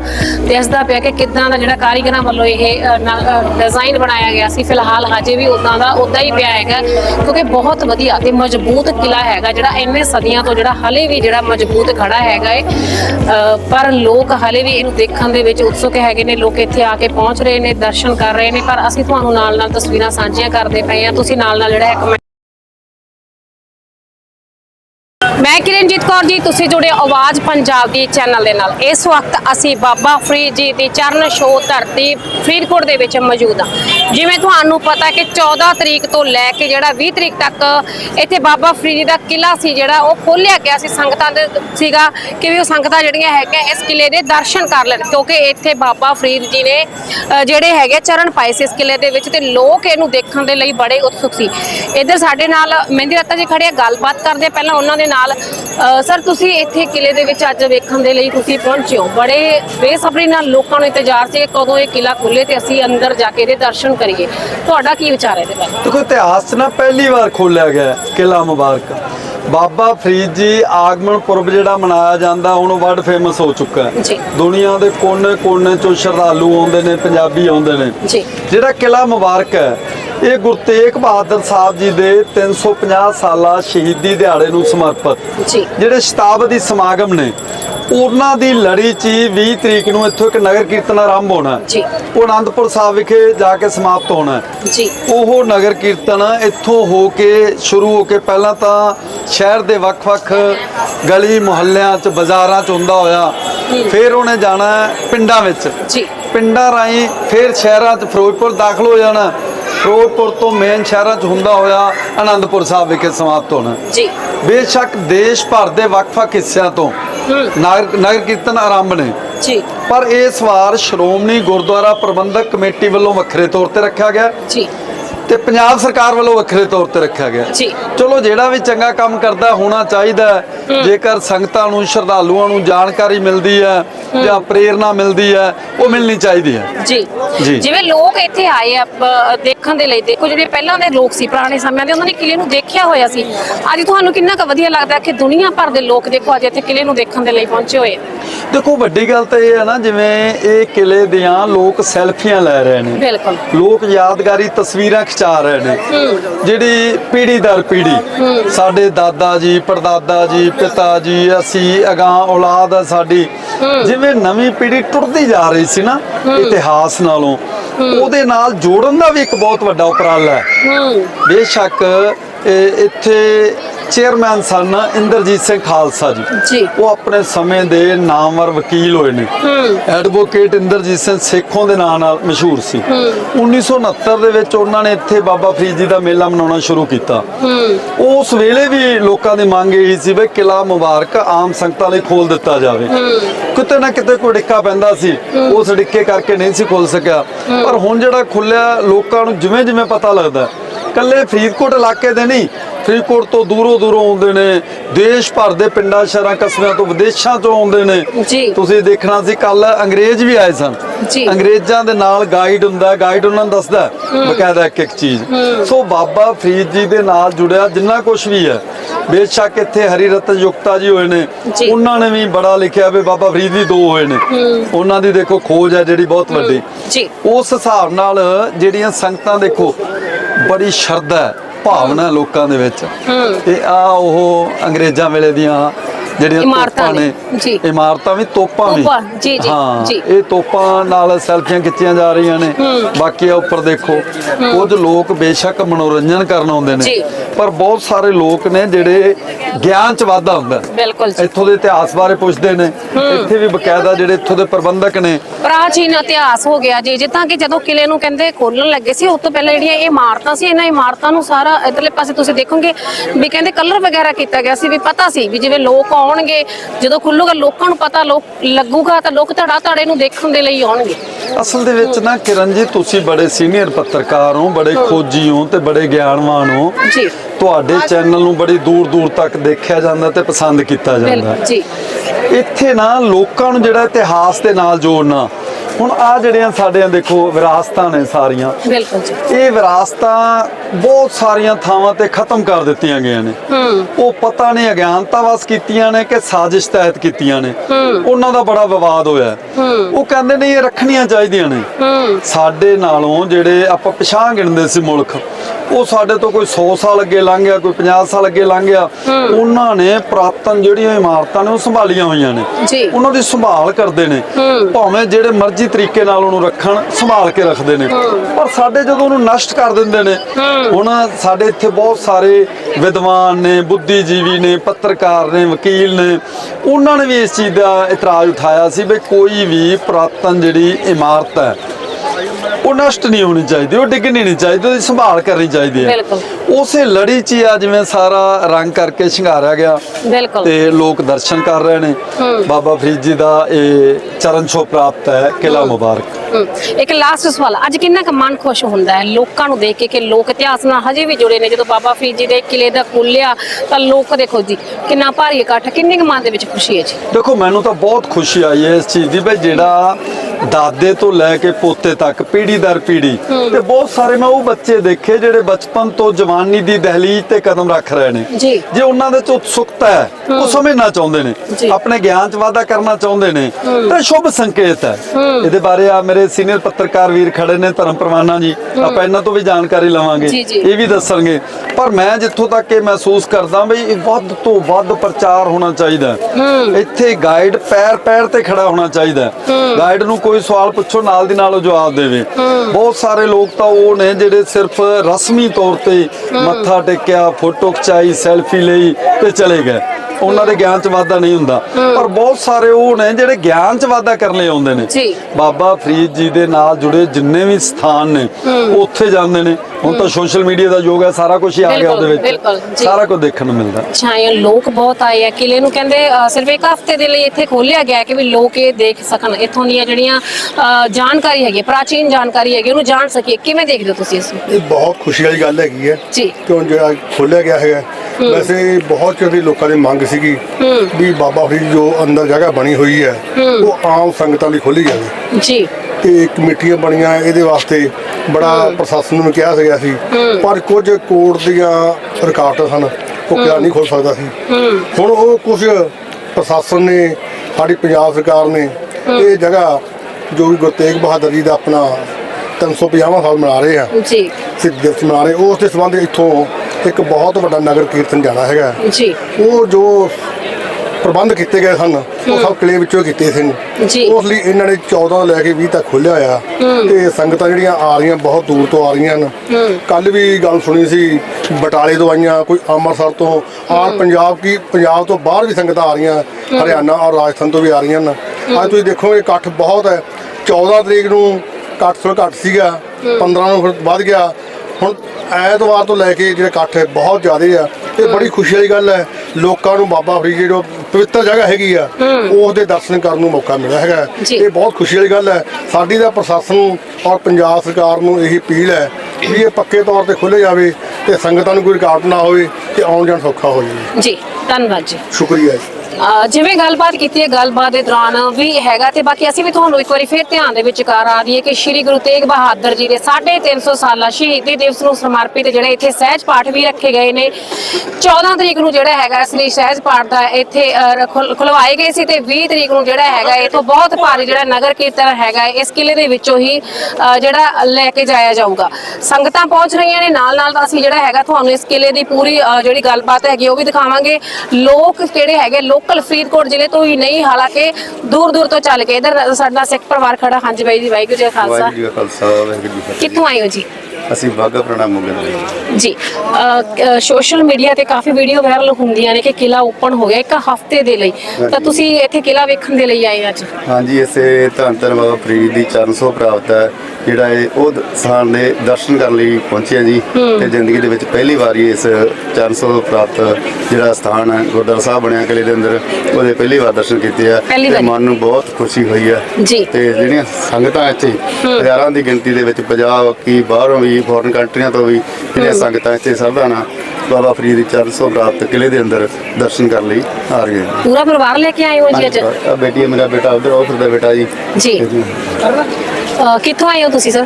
ਦੱਸਦਾ ਪਿਆ ਕਿ ਕਿਦਾਂ ਦਾ ਜਿਹੜਾ ਕਾਰੀਗਰਾਂ ਵੱਲੋਂ ਇਹ ਡਿਜ਼ਾਈਨ ਬਣਾਇਆ ਗਿਆ ਸੀ। ਫਿਲਹਾਲ ਹਜੇ ਵੀ ਉਦਾਂ ਦਾ ਉਦਾਂ ਹੀ ਪਿਆ ਹੈਗਾ ਕਿਉਂਕਿ ਬਹੁਤ ਵਧੀਆ ਤੇ ਮਜ਼ਬੂਤ ਕਿਲਾ ਹੈਗਾ ਜਿਹੜਾ ਇੰਨੇ ਸਦੀਆਂ ਤੋਂ ਜਿਹੜਾ ਹਲੇ ਵੀ ਜਿਹੜਾ ਮਜ਼ਬੂਤ ਖੜਾ ਹੈਗਾ ਏ। ਅ, ਪਰ ਲੋਕ ਹਲੇ ਵੀ ਇਹਨੂੰ ਦੇਖਣ ਦੇ ਵਿੱਚ ਉਤਸੁਕ ਹੈਗੇ ਨੇ ਲੋਕ ਇੱਥੇ ਆ ਕੇ ਪਹੁੰਚ ਰਹੇ ਨੇ ਦਰਸ਼ਨ ਕਰ ਰਹੇ ਨੇ ਪਰ ਅਸੀਂ ਤੁਹਾਨੂੰ ਨਾਲ ਨਾਲ ਤਸਵੀਰਾਂ ਸਾਂਝੀਆਂ ਕਰਦੇ ਪਏ ਆ। ਤੁਸੀਂ ਨਾਲ ਨਾਲ ਜਿਹੜਾ ਹੈ ਕਿਰਨਜੀਤ ਕੌਰ ਜੀ, ਤੁਸੀਂ ਜੁੜੇ ਆਵਾਜ਼ ਪੰਜਾਬ ਦੀ ਚੈਨਲ ਦੇ ਨਾਲ। ਇਸ ਵਕਤ ਅਸੀਂ ਬਾਬਾ ਫਰੀਦ ਜੀ ਦੀ ਚਰਨ ਸ਼ੋਅ ਧਰਤੀ ਫਰੀਦਕੋਟ ਦੇ ਵਿੱਚ ਮੌਜੂਦ ਹਾਂ। ਜਿਵੇਂ ਤੁਹਾਨੂੰ ਪਤਾ ਕਿ 14 ਤਰੀਕ ਤੋਂ ਲੈ ਕੇ ਜਿਹੜਾ 20 ਤਰੀਕ ਤੱਕ ਇੱਥੇ ਬਾਬਾ ਫਰੀਦ ਜੀ ਦਾ ਕਿਲਾ ਸੀ ਜਿਹੜਾ ਉਹ ਖੋਲਿਆ ਗਿਆ ਸੀ। ਸੰਗਤਾਂ ਦੇ ਸੀਗਾ ਕਿ ਵੀ ਉਹ ਸੰਗਤਾਂ ਜਿਹੜੀਆਂ ਹੈਗੀਆਂ ਇਸ ਕਿਲੇ ਦੇ ਦਰਸ਼ਨ ਕਰ ਲੈਣ, ਕਿਉਂਕਿ ਇੱਥੇ ਬਾਬਾ ਫਰੀਦ ਜੀ ਨੇ ਜਿਹੜੇ ਹੈਗੇ ਚਰਨ ਪਾਏ ਸੀ ਇਸ ਕਿਲੇ ਦੇ ਵਿੱਚ ਤੇ ਲੋਕ ਇਹਨੂੰ ਦੇਖਣ ਦੇ ਲਈ ਬੜੇ ਉਤਸੁਕ ਸੀ। ਇੱਧਰ ਸਾਡੇ ਨਾਲ ਮਹਿੰਦੀ ਰੱਤਾ ਜੀ ਖੜੇ ਆ, ਗੱਲਬਾਤ ਕਰਦੇ ਪਹਿਲਾਂ ਉਹਨਾਂ ਦੇ ਨਾਲ ਸਰ ਤੁਸੀਂ ਇੱਥੇ ਕਿਲੇ ਦੇ ਵਿੱਚ ਅੱਜ ਵੇਖਣ ਦੇ ਲਈ ਤੁਸੀਂ ਪਹੁੰਚੇ ਹੋ। ਬੜੇ ਬੇਸਬਰੀ ਨਾਲ ਲੋਕਾਂ ਨੂੰ ਇੰਤਜ਼ਾਰ ਸੀ ਕਦੋਂ ਇਹ ਕਿਲਾ ਖੁੱਲੇ ਤੇ ਅਸੀਂ ਅੰਦਰ ਜਾ ਕੇ ਇਹਦੇ ਦਰਸ਼ਨ ਕਰੀਏ। ਤੁਹਾਡਾ ਕੀ ਵਿਚਾਰ ਹੈ ਇਹਦੇ ਬਾਰੇ? ਦੇਖੋ ਇਤਿਹਾਸ ਨਾ ਪਹਿਲੀ ਵਾਰ ਖੋਲਿਆ ਗਿਆ ਕਿਲਾ ਮੁਬਾਰਕ। ਬਾਬਾ ਫਰੀਦ ਜੀ ਆਗਮਨ ਪੁਰਬ ਜਿਹੜਾ ਮਨਾਇਆ ਜਾਂਦਾ ਹੁਣ ਉਹ ਵਰਲਡ ਫੇਮਸ ਹੋ ਚੁੱਕਾ ਹੈ। ਦੁਨੀਆ ਦੇ ਕੋਨੇ-ਕੋਨੇ ਚੋਂ ਸ਼ਰਧਾਲੂ ਆਉਂਦੇ ਨੇ ਪੰਜਾਬੀ ਆਉਂਦੇ ਨੇ। ਜਿਹੜਾ ਕਿਲਾ ਮੁਬਾਰਕ ਹੈ ਇਹ ਗੁਰੂ ਤੇਗ ਬਹਾਦਰ ਸਾਹਿਬ ਜੀ ਦੇ 350 ਸਾਲਾ ਸ਼ਹੀਦੀ ਦਿਹਾੜੇ ਨੂੰ ਸਮਰਪਿਤ। ਜੀ। ਜਿਹੜੇ ਸ਼ਤਾਬਦੀ ਸਮਾਗਮ ਨੇ ਉਹਨਾਂ ਦੀ ਲੜੀ 'ਚ ਹੀ 20 ਤਰੀਕ ਨੂੰ ਇੱਥੋਂ ਇੱਕ ਨਗਰ ਕੀਰਤਨ ਆਰੰਭ ਹੋਣਾ ਹੈ। ਜੀ। ਉਹ ਆਨੰਦਪੁਰ ਸਾਹਿਬ ਵਿਖੇ ਜਾ ਕੇ ਸਮਾਪਤ ਹੋਣਾ ਹੈ। ਜੀ। ਉਹ ਨਗਰ ਕੀਰਤਨ ਇੱਥੋਂ ਹੋ ਕੇ ਸ਼ੁਰੂ ਹੋ ਕੇ ਪਹਿਲਾਂ ਤਾਂ ਸ਼ਹਿਰ ਦੇ ਵੱਖ-ਵੱਖ ਗਲੀ ਮੁਹੱਲਿਆਂ 'ਚ ਬਾਜ਼ਾਰਾਂ 'ਚ ਹੁੰਦਾ ਹੋਇਆ। ਫਿਰ ਉਹਨੇ ਜਾਣਾ ਪਿੰਡਾਂ ਵਿੱਚ। ਜੀ। ਪਿੰਡਾਂ ਰਾਹੀਂ ਫਿਰ ਸ਼ਹਿਰਾਂ 'ਚ ਫਿਰੋਜ਼ਪੁਰ ਦਾਖਲ ਹੋ ਜਾਣਾ ਫਿਰੋਜ਼ਪੁਰ ਤੋਂ ਮੇਨ ਸ਼ਹਿਰਾਂ 'ਚ ਹੁੰਦਾ ਹੋਇਆ ਆਨੰਦਪੁਰ ਸਾਹਿਬ ਵਿਖੇ ਸਮਾਪਤ ਹੋਣਾ। ਜੀ। ਬੇਸ਼ੱਕ ਦੇਸ਼ ਭਰ ਦੇ ਵੱਖ-ਵੱਖ ਹਿੱਸਿਆਂ ਤੋਂ ਨਗਰ ਨਗਰ ਕੀਰਤਨ ਆਰੰਭ ਨੇ। ਜੀ। ਪਰ ਇਸ ਵਾਰ ਸ਼੍ਰੋਮਣੀ ਗੁਰਦੁਆਰਾ ਪ੍ਰਬੰਧਕ ਕਮੇਟੀ ਵੱਲੋਂ ਵੱਖਰੇ ਤੌਰ ਤੇ ਰੱਖਿਆ ਗਿਆ। ਜੀ। ਤੇ ਪੰਜਾਬ ਸਰਕਾਰ ਵੱਲੋਂ ਵੱਖਰੇ ਤੌਰ ਤੇ ਰੱਖਿਆ ਗਿਆ। ਜੀ। ਚਲੋ ਜਿਹੜਾ ਵੀ ਚੰਗਾ ਕੰਮ ਕਰਦਾ ਹੋਣਾ ਚਾਹੀਦਾ। ਜੇਕਰ ਸੰਗਤਾਂ ਨੂੰ ਸ਼ਰਧਾਲੂਆਂ ਨੂੰ ਜਾਣਕਾਰੀ ਮਿਲਦੀ ਹੈ ਜਾਂ ਪ੍ਰੇਰਣਾ ਮਿਲਦੀ ਹੈ ਉਹ ਮਿਲਣੀ ਚਾਹੀਦੀ ਹੈ। ਜੀ। ਜਿਵੇਂ ਲੋਕ ਇੱਥੇ ਆਏ ਆ ਦੇਖਣ ਦੇ ਲਈ ਦੇਖੋ ਜਿਹੜੇ ਪਹਿਲਾਂ ਦੇ ਲੋਕ ਸੀ ਪੁਰਾਣੇ ਸਮਿਆਂ ਦੇ ਉਹਨਾਂ ਨੇ ਕਿਲੇ ਨੂੰ ਦੇਖਿਆ ਹੋਇਆ ਸੀ। ਅੱਜ ਤੁਹਾਨੂੰ ਕਿੰਨਾ ਕੁ ਵਧੀਆ ਲੱਗਦਾ ਕਿ ਦੁਨੀਆ ਭਰ ਦੇ ਲੋਕ ਦੇਖੋ ਅੱਜ ਇੱਥੇ ਕਿਲੇ ਨੂੰ ਦੇਖਣ ਦੇ ਲਈ ਪਹੁੰਚੇ ਹੋਏ ਆ। ਦੇਖੋ ਵੱਡੀ ਗੱਲ ਤਾਂ ਇਹ ਹੈ ਨਾ ਜਿਵੇਂ ਇਹ ਕਿਲੇ ਦੀਆਂ ਲੋਕ ਸੈਲਫੀਆਂ ਲੈ ਰਹੇ ਨੇ। ਬਿਲਕੁਲ। ਲੋਕ ਯਾਦਗਾਰੀ ਤਸਵੀਰਾਂ ਖਿਚਾ ਰਹੇ ਨੇ। ਜਿਹੜੀ ਪੀੜੀ ਦਰ ਪੀੜੀ। ਸਾਡੇ ਦਾਦਾ ਜੀ ਪੜਦਾਦਾ ਜੀ ਪਿਤਾ ਜੀ ਅਸੀਂ ਅਗਾਂ ਔਲਾਦ ਆ ਸਾਡੀ। ਜਿਵੇਂ ਨਵੀਂ ਪੀੜੀ ਟੁੱਟਦੀ ਜਾ ਰਹੀ ਸੀ ਨਾ ਇਤਿਹਾਸ ਨਾਲੋਂ ਉਹਦੇ ਨਾਲ ਜੋੜਨ ਦਾ ਵੀ ਇੱਕ ਬਹੁਤ ਵੱਡਾ ਉਪਰਾਲਾ ਹੈ। ਬੇਸ਼ੱਕ ਇੱਥੇ ਚੇਅਰਮੈਨ ਸਨ ਇੰਦਰਜੀਤ ਸਿੰਘ ਖਾਲਸਾ ਜੀ। ਜੀ। ਉਹ ਆਪਣੇ ਸਮੇਂ ਦੇ ਨਾਮਵਰ ਵਕੀਲ ਹੋਏ ਨੇ। ਐਡਵੋਕੇਟ ਇੰਦਰਜੀਤ ਸਿੰਘ ਸੇਖੋਂ ਦੇ ਨਾਂ ਨਾਲ ਮਸ਼ਹੂਰ ਸੀ। 1969 ਦੇ ਵਿੱਚ ਉਹਨਾਂ ਨੇ ਇੱਥੇ ਬਾਬਾ ਫਰੀਦ ਜੀ ਦਾ ਮੇਲਾ ਮਨਾਉਣਾ ਸ਼ੁਰੂ ਕੀਤਾ। ਉਸ ਵੇਲੇ ਵੀ ਲੋਕਾਂ ਦੀ ਮੰਗ ਇਹੀ ਸੀ ਵੀ ਕਿਲਾ ਮੁਬਾਰਕ ਆਮ ਸੰਗਤਾਂ ਲਈ ਖੋਲ ਦਿੱਤਾ ਜਾਵੇ। ਕਿਤੇ ਨਾ ਕਿਤੇ ਕੋਈ ਡਿੱਕਾ ਪੈਂਦਾ ਸੀ। ਉਸ ਡਿੱਕੇ ਕਰਕੇ ਨਹੀਂ ਸੀ ਖੁੱਲ ਸਕਿਆ। ਪਰ ਹੁਣ ਜਿਹੜਾ ਖੁੱਲਿਆ ਲੋਕਾਂ ਨੂੰ ਜਿਵੇਂ ਜਿਵੇਂ ਪਤਾ ਲੱਗਦਾ ਕੱਲੇ ਫਰੀਦਕੋਟ ਇਲਾਕੇ ਦੇ ਨਹੀਂ ਫਰੀਦਕੋਟ ਤੋਂ ਦੂਰੋਂ ਦੂਰੋਂ ਆਉਂਦੇ ਨੇ। ਦੇਸ਼ ਭਰ ਦੇ ਪਿੰਡਾਂ ਸ਼ਹਿਰਾਂ ਕਸਬਿਆਂ ਤੋਂ ਵਿਦੇਸ਼ਾਂ ਤੋਂ ਆਉਂਦੇ ਨੇ। ਜੀ। ਤੁਸੀਂ ਦੇਖਣਾ ਸੀ ਕੱਲ ਅੰਗਰੇਜ਼ ਵੀ ਆਏ ਸਨ। ਜੀ। ਅੰਗਰੇਜ਼ਾਂ ਦੇ ਨਾਲ ਗਾਈਡ ਹੁੰਦਾ ਗਾਈਡ ਉਹਨਾਂ ਨੂੰ ਦੱਸਦਾ ਬਕਾਇਦਾ ਇੱਕ ਇੱਕ ਚੀਜ਼। ਸੋ ਬਾਬਾ ਫਰੀਦ ਜੀ ਦੇ ਨਾਲ ਜੁੜਿਆ ਜਿੰਨਾ ਕੁਝ ਵੀ ਹੈ। ਬੇਸ਼ੱਕ ਇੱਥੇ ਹਰੀ ਰਤਨ ਯੁਕਤਾ ਜੀ ਹੋਏ ਨੇ। ਜੀ। ਉਹਨਾਂ ਨੇ ਵੀ ਬੜਾ ਲਿਖਿਆ ਵੀ ਬਾਬਾ ਫਰੀਦ ਵੀ ਦੋ ਹੋਏ ਨੇ। ਉਹਨਾਂ ਦੀ ਦੇਖੋ ਖੋਜ ਹੈ ਜਿਹੜੀ ਬਹੁਤ ਵੱਡੀ। ਜੀ। ਉਸ ਹਿਸਾਬ ਨਾਲ ਜਿਹੜੀਆਂ ਸੰਗਤਾਂ ਦੇਖੋ ਬੜੀ ਸ਼ਰਧਾ ਹੈ, ਭਾਵਨਾ ਲੋਕਾਂ ਦੇ ਵਿੱਚ। ਤੇ ਆ ਉਹ ਅੰਗਰੇਜ਼ਾਂ ਵੇਲੇ ਦੀਆਂ ਜਿਹੜੀਆਂ ਇਮਾਰਤਾਂ ਤੋਪਾਂ ਨੇ। ਜੀ। ਇਮਾਰਤਾਂ ਵੀ ਤੋਪਾਂ ਵੀ ਜੀ, ਜੀ, ਹਾਂ ਜੀ। ਇਹ ਤੋਪਾਂ ਨਾਲ ਸੈਲਫੀਆਂ ਖਿੱਚੀਆਂ ਜਾ ਰਹੀਆਂ ਨੇ। ਬਾਕੀ ਆ ਉੱਪਰ ਦੇਖੋ ਕੁਝ ਲੋਕ ਬੇਸ਼ੱਕ ਮਨੋਰੰਜਨ ਕਰਨ ਆਉਂਦੇ ਨੇ। ਪਰ ਬਹੁਤ ਸਾਰੇ ਲੋਕ ਨੇ ਜਿਹੜੇ ਗਿਆਨ ਚ ਵਾਧਾ ਹੁੰਦਾ। ਬਿਲਕੁਲ ਜੀ। ਇੱਥੋਂ ਦੇ ਇਤਿਹਾਸ ਬਾਰੇ ਪੁੱਛਦੇ ਨੇ। ਇੱਥੇ ਵੀ ਬਕਾਇਦਾ ਜਿਹੜੇ ਇੱਥੋਂ ਦੇ ਪ੍ਰਬੰਧਕ ਨੇ। ਪ੍ਰਾਚੀਨ ਇਤਿਹਾਸ ਹੋ ਗਿਆ ਜੀ। ਜਿੱਦਾਂ ਕਿ ਜਦੋਂ ਕਿਲੇ ਨੂੰ ਕਹਿੰਦੇ ਖੋਲਣ ਲੱਗੇ ਸੀ ਉਸ ਤੋਂ ਪਹਿਲਾਂ ਜਿਹੜੀਆਂ ਇਹ ਇਮਾਰਤਾਂ ਸੀ ਇਹਨਾਂ ਇਮਾਰਤਾਂ ਨੂੰ ਸਾਰਾ ਇਧਰਲੇ ਪਾਸੇ ਤੁਸੀਂ ਦੇਖੋਗੇ ਵੀ ਕਹਿੰਦੇ ਕਲਰ ਵਗੈਰਾ ਕੀਤਾ ਗਿਆ ਸੀ ਵੀ ਪਤਾ ਸੀ ਵੀ ਜਿਵੇਂ ਲੋਕ ਆਉਣਗੇ ਜਦੋਂ ਖੁੱਲੂਗਾ ਲੋਕਾਂ ਨੂੰ ਪਤਾ ਲੱਗੂਗਾ ਤਾਂ ਲੋਕ ਧੜਾ ਧੜੇ ਨੂੰ ਦੇਖਣ ਦੇ ਲਈ ਆਉਣਗੇ। ਅਸਲ ਦੇ ਵਿੱਚ ਨਾ ਕਿਰਨ ਜੀ ਤੁਸੀਂ ਬੜੇ ਸੀਨੀਅਰ ਪੱਤਰਕਾਰ ਹੋ ਬੜੇ ਖੋਜੀ ਹੋ ਤੇ ਬੜੇ ਗਿਆਨਵਾਨ ਹੋ। ਜੀ। ਤੁਹਾਡੇ ਚੈਨਲ ਨੂੰ ਬੜੀ ਦੂਰ ਦੂਰ ਤੱਕ ਦੇਖਿਆ ਜਾਂਦਾ ਤੇ ਪਸੰਦ ਕੀਤਾ ਜਾਂਦਾ। ਜੀ। ਇੱਥੇ ਨਾ ਲੋਕਾਂ ਨੂੰ ਜਿਹੜਾ ਇਤਿਹਾਸ ਦੇ ਨਾਲ ਜੋੜਨਾ ਹੁਣ ਆ ਜਿਹੜੀਆਂ ਸਾਡੇ ਦੇਖੋ ਵਿਰਾਸਤਾਂ ਨੇ ਸਾਰੀਆਂ ਬਿਲਕੁਲ ਜੀ। ਇਹ ਵਿਰਾਸਤਾਂ ਬਹੁਤ ਸਾਰੀਆਂ ਥਾਵਾਂ ਤੇ ਖਤਮ ਕਰ ਦਿੱਤੀਆਂ ਗਈਆਂ ਨੇ। ਉਹ ਪਤਾ ਨਹੀਂ ਅਗਿਆਨਤਾਵਸ ਕੀਤੀਆਂ ਨੇ ਕਿ ਸਾਜ਼ਿਸ਼ ਤਹਿਤ ਕੀਤੀਆਂ ਨੇ। ਉਹਨਾਂ ਦਾ ਬੜਾ ਵਿਵਾਦ ਹੋਇਆ। ਉਹ ਕਹਿੰਦੇ ਨੇ ਇਹ ਰੱਖਣੀਆਂ ਚਾਹੀਦੀਆਂ ਨੇ। ਸਾਡੇ ਨਾਲੋਂ ਜਿਹੜੇ ਆਪਾਂ ਪਿਛਾਂ ਗਿਣਦੇ ਸੀ ਮੁਲਕ ਉਹ ਸਾਡੇ ਤੋਂ ਕੋਈ 100 ਸਾਲ ਅੱਗੇ ਲੰਘ ਗਿਆ ਕੋਈ 50 ਸਾਲ ਅੱਗੇ ਲੰਘ ਗਿਆ। ਉਹਨਾਂ ਨੇ ਪ੍ਰਾਤਨ ਜਿਹੜੀਆਂ ਇਮਾਰਤਾਂ ਨੇ ਉਹ ਸੰਭਾਲੀਆਂ ਹੋਈਆਂ ਨੇ। ਉਹਨਾਂ ਦੀ ਸੰਭਾਲ ਕਰਦੇ ਨੇ। ਭਾਵੇਂ ਜਿਹੜੇ ਮਰਜ਼ੀ ਤਰੀਕੇ ਨਾਲ ਉਹਨੂੰ ਰੱਖਣ ਸੰਭਾਲ ਕੇ ਰੱਖਦੇ ਨੇ। ਪਰ ਸਾਡੇ ਜਦੋਂ ਉਹਨੂੰ ਨਸ਼ਟ ਕਰ ਦਿੰਦੇ ਨੇ ਹੁਣ ਸਾਡੇ ਇੱਥੇ ਬਹੁਤ ਸਾਰੇ ਵਿਦਵਾਨ ਨੇ ਬੁੱਧੀਜੀਵੀ ਨੇ ਪੱਤਰਕਾਰ ਨੇ ਵਕੀਲ ਨੇ ਉਹਨਾਂ ਨੇ ਵੀ ਇਸ ਚੀਜ਼ ਦਾ ਇਤਰਾਜ਼ ਉਠਾਇਆ ਸੀ ਵੀ ਕੋਈ ਵੀ ਪ੍ਰਾਤਨ ਜਿਹੜੀ ਇਮਾਰਤ ਹੈ ਉਹ ਨਸ਼ਟ ਨਹੀਂ ਹੋਣੀ ਚਾਹੀਦੀ ਉਹ ਡਿੱਗਣੀ ਨਹੀਂ ਚਾਹੀਦੀ ਉਹਦੀ ਸੰਭਾਲ ਕਰਨੀ ਚਾਹੀਦੀ ਹੈ। ਬਿਲਕੁਲ। ਉਸੇ ਲੜੀ 'ਚ ਹੀ ਆ ਜਿਵੇਂ ਸਾਰਾ ਰੰਗ ਕਰਕੇ ਸ਼ਿੰਗਾਰਿਆ ਗਿਆ। ਬਿਲਕੁਲ। ਤੇ ਲੋਕ ਦਰਸ਼ਨ ਕਰ ਰਹੇ ਨੇ। ਬਾਬਾ ਫਰੀਦ ਜੀ ਦਾ ਇਹ ਚਰਨ ਛੋਹ ਪ੍ਰਾਪਤ ਹੈ ਕਿਲਾ ਮੁਬਾਰਕ। ਇੱਕ ਲਾਸਟ ਸਵਾਲ ਅੱਜ ਕਿੰਨਾ ਕੁ ਮਨ ਖੁਸ਼ ਹੁੰਦਾ ਹੈ? ਲੋਕਾਂ ਨੂੰ ਦੇਖ ਕੇ ਕਿ ਲੋਕ ਇਤਿਹਾਸ ਨਾਲ ਹਜੇ ਵੀ ਜੁੜੇ ਨੇ। ਜਦੋਂ ਬਾਬਾ ਫਰੀਦ ਜੀ ਦੇ ਕਿਲੇ ਦਾ ਖੁੱਲਿਆ ਤਾਂ ਲੋਕ ਦੇਖੋ ਜੀ ਕਿੰਨਾ ਭਾਰੀ ਇਕੱਠ ਕਿੰਨੇ ਕੁ ਮਨ ਦੇ ਵਿੱਚ ਖੁਸ਼ੀ ਹੈ ਜੀ? ਦੇਖੋ ਮੈਨੂੰ ਤਾਂ ਬਹੁਤ ਖੁਸ਼ੀ ਆਈ ਹੈ ਇਸ ਚੀਜ਼ ਦੀ ਵੀ ਜਿਹੜਾ ਦਾਦੇ ਤੋਂ ਲੈ ਕੇ ਪੋਤੇ ਤੱਕ ਪੀੜ੍ਹੀ ਦਰ ਪੀੜ੍ਹੀ। ਤੇ ਬਹੁਤ ਸਾਰੇ ਮੈਂ ਉਹ ਬੱਚੇ ਦੇਖੇ ਜਿਹੜੇ ਬਚਪਨ ਤੋਂ ਜਵਾਨੀ ਦੀ ਦਹਲੀਜ਼ ਤੇ ਕਦਮ ਰੱਖ ਰਹੇ ਨੇ। ਜੀ। ਉਹਨਾਂ ਦੇ ਚ ਉਤਸੁਕਤਾ ਹੈ ਉਹ ਸਮਝਣਾ ਚਾਹੁੰਦੇ ਨੇ। ਆਪਣੇ ਗਿਆਨ ਚ ਵਾਧਾ ਕਰਨਾ ਚਾਹੁੰਦੇ ਨੇ। ਤਾਂ ਸ਼ੁਭ ਸੰਕੇਤ ਹੈ। ਇਹਦੇ ਬਾਰੇ ਆ ਮੇਰੇ ਸੀਨੀਅਰ ਪੱਤਰਕਾਰ ਵੀਰ ਖੜੇ ਨੇ ਧਰਮ ਪ੍ਰਵਾਨਾ ਜੀ। ਆਪਾਂ ਇਹਨਾਂ ਤੋਂ ਵੀ ਜਾਣਕਾਰੀ ਲਵਾਂਗੇ। ਇਹ ਵੀ ਦੱਸਣਗੇ। ਪਰ ਮੈਂ ਜਿੱਥੋਂ ਤੱਕ ਇਹ ਮਹਿਸੂਸ ਕਰਦਾ ਬਈ ਇਹ ਵੱਧ ਤੋਂ ਵੱਧ ਪ੍ਰਚਾਰ ਹੋਣਾ ਚਾਹੀਦਾ। ਇੱਥੇ ਗਾਈਡ ਪੈਰ ਪੈਰ ਤੇ ਖੜਾ ਹੋਣਾ ਚਾਹੀਦਾ। ਗਾਈਡ ਨੂੰ ਕੋਈ ਸਵਾਲ ਪੁੱਛੋ ਨਾਲ ਦੀ ਨਾਲ ਉਹ ਜਵਾਬ ਦੇਵੇ। ਬਹੁਤ ਸਾਰੇ ਲੋਕ ਤਾਂ ਉਹ ਨੇ ਜਿਹੜੇ ਸਿਰਫ ਰਸਮੀ ਤੌਰ ਤੇ ਮੱਥਾ ਟੇਕਿਆ ਫੋਟੋ ਖਿਚਾਈ ਸੈਲਫੀ ਲਈ ਤੇ ਚਲੇ ਗਏ। ਉਹਨਾਂ ਦੇ ਗਿਆਨ ਚ ਵਾਧਾ ਨਹੀਂ ਹੁੰਦਾ। ਪਰ ਬਹੁਤ ਸਾਰੇ ਉਹ ਨੇ ਜਿਹੜੇ ਗਿਆਨ ਚ ਵਾਧਾ ਕਰਨ ਲਈ ਆਉਂਦੇ ਨੇ। ਜੀ। ਬਾਬਾ ਫਰੀਦ ਜੀ ਦੇ ਨਾਲ ਜੁੜੇ ਜਿੰਨੇ ਵੀ ਸਥਾਨ ਨੇ ਉੱਥੇ ਜਾਂਦੇ ਨੇ। ਹੁਣ ਤਾਂ ਸੋਸ਼ਲ ਮੀਡੀਆ ਦਾ ਯੁੱਗ ਹੈ ਸਾਰਾ ਕੁਝ ਹੀ ਆ ਗਿਆ ਉਹਦੇ ਵਿੱਚ। ਸਾਰਾ ਕੁਝ ਦੇਖਣ ਨੂੰ ਮਿਲਦਾ। ਛਾਇਆ ਲੋਕ ਬਹੁਤ ਆਏ ਆ। ਕਿਲੇ ਨੂੰ ਕਹਿੰਦੇ ਸਿਰਫ ਇੱਕ ਹਫ਼ਤੇ ਦੇ ਲਈ ਇੱਥੇ ਖੋਲਿਆ ਗਿਆ ਕਿ ਵੀ ਲੋਕ ਇਹ ਦੇਖ ਸਕਣ। ਇੱਥੋਂ ਦੀਆਂ ਜਿਹੜੀਆਂ ਜਾਣਕਾਰੀ ਹੈਗੀ ਪ੍ਰਾਚੀਨ ਜਾਣਕਾਰੀ ਹੈਗੀ ਉਹਨੂੰ ਜਾਣ ਸਕੀਏ। ਕਿਵੇਂ ਦੇਖਦੇ ਹੋ ਤੁਸੀਂ ਇਸ ਨੂੰ? ਇਹ ਬਹੁਤ ਖੁਸ਼ੀ ਵਾਲੀ ਗੱਲ ਹੈਗੀ ਹੈ ਜੀ। ਕਿਉਂ ਜਿਹੜਾ ਖੋਲਿਆ ਗਿਆ ਹੈਗਾ ਵੈਸੇ ਬਹੁਤ ਦੀ ਲੋਕਾਂ ਦੀ ਮੰਗ ਸੀਗੀ ਵੀ ਬਾਬਾ ਫਰੀਦ ਜੋ ਅੰਦਰ ਜਗ੍ਹਾ ਬਣੀ ਹੋਈ ਹੈ ਉਹ ਆਮ ਸੰਗਤਾਂ ਲਈ ਖੋਲੀ ਜਾਵੇ। ਜੀ। ਤੇ ਕਮੇਟੀਆਂ ਬਣੀਆਂ ਇਹਦੇ ਵਾਸਤੇ ਬੜਾ ਪ੍ਰਸ਼ਾਸਨ ਨੂੰ ਕਿਹਾ ਸੀਗਾ ਸੀ। ਪਰ ਕੁਝ ਕੋਰਟ ਦੀਆਂ ਰੁਕਾਵਟਾਂ ਸਨ ਉਹ ਕਿਹਾ ਨਹੀਂ ਖੋਲ ਸਕਦਾ ਸੀ। ਹੁਣ ਉਹ ਕੁਝ ਪ੍ਰਸ਼ਾਸਨ ਨੇ ਸਾਡੀ ਪੰਜਾਬ ਸਰਕਾਰ ਨੇ ਇਹ ਜਗ੍ਹਾ ਜੋ ਵੀ ਗੁਰੂ ਤੇਗ ਬਹਾਦਰ ਜੀ ਦਾ ਆਪਣਾ 350ਵਾਂ ਸਾਲ ਮਨਾ ਰਹੇ ਆ ਜੀ। ਸਿੱਖ ਦਿਵਸ ਮਨਾ ਰਹੇ ਉਸ ਦੇ ਸੰਬੰਧ ਇੱਥੋਂ ਇੱਕ ਬਹੁਤ ਵੱਡਾ ਨਗਰ ਕੀਰਤਨ ਜਾਣਾ ਹੈਗਾ। ਜੀ। ਉਹ ਜੋ ਪ੍ਰਬੰਧ ਕੀਤੇ ਗਏ ਸਨ ਉਹ ਸਭ ਕਿਲੇ ਵਿੱਚੋਂ ਕੀਤੇ ਸਨ। ਉਸ ਲਈ ਇਹਨਾਂ ਨੇ 14 ਤੋਂ ਲੈ ਕੇ 20 ਤੱਕ ਖੋਲਿਆ ਹੋਇਆ ਤੇ ਸੰਗਤਾਂ ਜਿਹੜੀਆਂ ਆ ਰਹੀਆਂ ਬਹੁਤ ਦੂਰ ਤੋਂ ਆ ਰਹੀਆਂ ਹਨ। ਕੱਲ ਵੀ ਗੱਲ ਸੁਣੀ ਸੀ ਬਟਾਲੇ ਤੋਂ ਆਈਆਂ ਕੋਈ ਅੰਮ੍ਰਿਤਸਰ ਤੋਂ। ਆਰ ਪੰਜਾਬ ਕੀ ਪੰਜਾਬ ਤੋਂ ਬਾਹਰ ਵੀ ਸੰਗਤਾਂ ਆ ਰਹੀਆਂ ਹਰਿਆਣਾ ਔਰ ਰਾਜਸਥਾਨ ਤੋਂ ਵੀ ਆ ਰਹੀਆਂ ਹਨ। ਅੱਜ ਤੁਸੀਂ ਦੇਖੋਗੇ ਇਕੱਠ ਬਹੁਤ ਹੈ। 14 ਤਰੀਕ ਨੂੰ ਇਕੱਠ ਤੋਂ ਘੱਟ ਸੀਗਾ 15 ਨੂੰ ਫਿਰ ਵੱਧ ਗਿਆ। ਹੁਣ ਐਤਵਾਰ ਤੋਂ ਲੈ ਕੇ ਜਿਹੜੇ ਇਕੱਠ ਬਹੁਤ ਜ਼ਿਆਦੇ ਆ। ਇਹ ਬੜੀ ਖੁਸ਼ੀ ਵਾਲੀ ਗੱਲ ਹੈ। ਲੋਕਾਂ ਨੂੰ ਬਾਬਾ ਫਰੀਦ ਜੀ ਪਵਿੱਤਰ ਜਗ੍ਹਾ ਹੈਗੀ ਆ ਉਸ ਦੇ ਦਰਸ਼ਨ ਕਰਨ ਨੂੰ ਮੌਕਾ ਮਿਲਿਆ ਹੈਗਾ। ਇਹ ਬਹੁਤ ਖੁਸ਼ੀ ਵਾਲੀ ਗੱਲ ਹੈ। ਸਾਡੀ ਦਾ ਪ੍ਰਸ਼ਾਸਨ ਔਰ ਪੰਜਾਬ ਸਰਕਾਰ ਨੂੰ ਇਹੀ ਅਪੀਲ ਹੈ ਵੀ ਇਹ ਪੱਕੇ ਤੌਰ ਤੇ ਖੁੱਲੇ ਜਾਵੇ ਤੇ ਸੰਗਤਾਂ ਨੂੰ ਕੋਈ ਰੁਕਾਵਟ ਨਾ ਹੋਵੇ ਤੇ ਆਉਣ ਜਾਣ ਸੌਖਾ ਹੋ ਜਾਵੇ। ਜੀ ਧੰਨਵਾਦ ਜੀ। ਸ਼ੁਕਰੀਆ ਜੀ। ਜਿਵੇਂ ਗੱਲਬਾਤ ਕੀਤੀ ਹੈ, ਗੱਲਬਾਤ ਦੇ ਦੌਰਾਨ ਵੀ ਹੈਗਾ ਤੇ ਬਾਕੀ ਅਸੀਂ ਵੀ ਤੁਹਾਨੂੰ ਇੱਕ ਵਾਰੀ ਫੇਰ ਧਿਆਨ ਦੇ ਵਿੱਚ ਕਰ ਆ ਦਈਏ ਕਿ ਸ਼੍ਰੀ ਗੁਰੂ ਤੇਗ ਬਹਾਦਰ ਜੀ ਦੇ 350 ਸਾਲਾ ਸ਼ਹੀਦੀ ਦਿਵਸ ਨੂੰ ਸਮਰਪਿਤ ਜਿਹੜੇ ਇੱਥੇ ਸਹਿਜ ਪਾਠ ਵੀ ਰੱਖੇ ਗਏ ਨੇ। 14 ਤਰੀਕ ਨੂੰ ਜਿਹੜਾ ਹੈਗਾ ਸ੍ਰੀ ਸਹਿਜ ਪਾਠ ਦਾ ਇੱਥੇ ਖੁਲਵਾਏ ਗਏ ਸੀ ਤੇ 20 ਤਰੀਕ ਨੂੰ ਜਿਹੜਾ ਹੈਗਾ ਇਥੋਂ ਬਹੁਤ ਭਾਰੀ ਜਿਹੜਾ ਨਗਰ ਕੀਰਤਨ ਹੈਗਾ ਇਸ ਕਿਲੇ ਦੇ ਵਿੱਚੋਂ ਹੀ ਜਿਹੜਾ ਲੈ ਕੇ ਜਾਇਆ ਜਾਊਗਾ। ਸੰਗਤਾਂ ਪਹੁੰਚ ਰਹੀਆਂ ਨੇ ਨਾਲ ਨਾਲ ਅਸੀਂ ਜਿਹੜਾ ਹੈਗਾ ਤੁਹਾਨੂੰ ਇਸ ਕਿਲੇ ਦੀ ਪੂਰੀ ਜਿਹੜੀ ਗੱਲਬਾਤ ਹੈਗੀ ਉਹ ਵੀ ਦਿਖਾਵਾਂਗੇ। ਲੋਕ ਕਿਹੜੇ ਹੈਗੇ? ਲੋਕ ਲੋਕਲ ਫਰੀਦਕੋਟ ਜ਼ਿਲ੍ਹੇ ਤੋਂ ਹੀ ਨਹੀਂ ਹਾਲਾਂਕਿ ਦੂਰ ਦੂਰ ਤੋਂ ਚੱਲ ਕੇ ਇਧਰ ਸਾਡਾ ਸਿੱਖ ਪਰਿਵਾਰ ਖੜਾ। ਹਾਂਜੀ ਬਾਈ ਜੀ ਵਾਹਿਗੁਰੂ ਜੀ ਕਾ ਖਾਲਸਾ। ਵਾਹਿਗੁਰੂ ਜੀ ਕਾ ਖਾਲਸਾ ਵਾਹਿਗੁਰੂ ਜੀ ਕੀ ਫਤਿਹ। ਕਿੱਥੋਂ ਆਏ ਹੋ ਜੀ? ਅਸੀਂ ਬਾਗਾ ਪੁਰਾਣਾ ਮੁਗਲ ਦੇ ਜੀ ਸੋਸ਼ਲ ਮੀਡੀਆ ਤੇ ਕਾਫੀ ਵੀਡੀਓ ਵਾਇਰਲ ਹੁੰਦੀਆਂ ਨੇ ਕਿ ਕਿਲਾ ਓਪਨ ਹੋ ਗਿਆ ਇੱਕ ਹਫ਼ਤੇ ਦੇ ਲਈ। ਤਾਂ। ਤੁਸੀਂ ਇੱਥੇ ਕਿਲਾ ਵੇਖਣ ਦੇ ਲਈ ਆਏ ਅੱਜ? ਹਾਂਜੀ ਇਸੇ ਧੰਨ ਧੰਨ ਬਾਬਾ ਫਰੀਦ ਦੀ ਚਰਨ ਛੋਹ ਪ੍ਰਾਪਤ ਹੈ ਜਿਹੜਾ ਇਹ ਉਹ ਸਥਾਨ ਦੇ ਦਰਸ਼ਨ ਕਰਨ ਲਈ ਪਹੁੰਚਿਆ ਜੀ। ਤੇ ਜ਼ਿੰਦਗੀ ਦੇ ਵਿੱਚ ਪਹਿਲੀ ਵਾਰੀ ਇਸ ਚਰਨ ਛੋਹ ਪ੍ਰਾਪਤ ਜਿਹੜਾ ਸਥਾਨ ਹੈ ਗੁਰਦੁਆਰਾ ਸਾਹਿਬ ਬਣਿਆ ਕਿਲੇ ਦੇ ਅੰਦਰ ਉਹਦੇ ਪਹਿਲੀ ਵਾਰ ਦਰਸ਼ਨ ਕੀਤੇ ਆ। ਤੇ। ਮਨ ਨੂੰ ਬਹੁਤ ਖੁਸ਼ੀ ਹੋਈ ਆ ਜੀ। ਤੇ ਜਿਹੜੀਆਂ ਸੰਗਤਾਂ ਇੱਥੇ ਹਜ਼ਾਰਾਂ ਦੀ ਗਿਣਤੀ ਦੇ ਵਿੱਚ ਪੰਜਾਬ ਕੀ ਬਾਹਰੋਂ ਵੀ ਫੋਰਨ ਕੰਟਰੀਆਂ ਤੋਂ ਵੀ ਜਿਹੜੀਆਂ ਸੰਗਤਾਂ ਇੱਥੇ ਸਰਦਾ ਨਾਲ ਬਾਬਾ ਫਰੀਦ ਦੀ ਚਰਨ ਛੋਹ ਪ੍ਰਾਪਤ ਕਿਲੇ ਦੇ ਅੰਦਰ ਦਰਸ਼ਨ ਕਰਨ ਲਈ ਆ ਰਹੀਆਂ ਨੇ। ਪੂਰਾ ਪਰਿਵਾਰ ਲੈ ਕੇ ਆਏ ਹੋ ਜੀ ਅੱਜ? ਆ ਬੇਟੀ ਹੈ ਮੇਰਾ ਬੇਟਾ ਉਧਰ ਉਹ ਫਿਰਦਾ ਬੇਟਾ ਜੀ। ਜੀ। ਅਹ ਕਿੱਥੋਂ ਆਏ ਹੋ ਤੁਸੀਂ ਸਰ?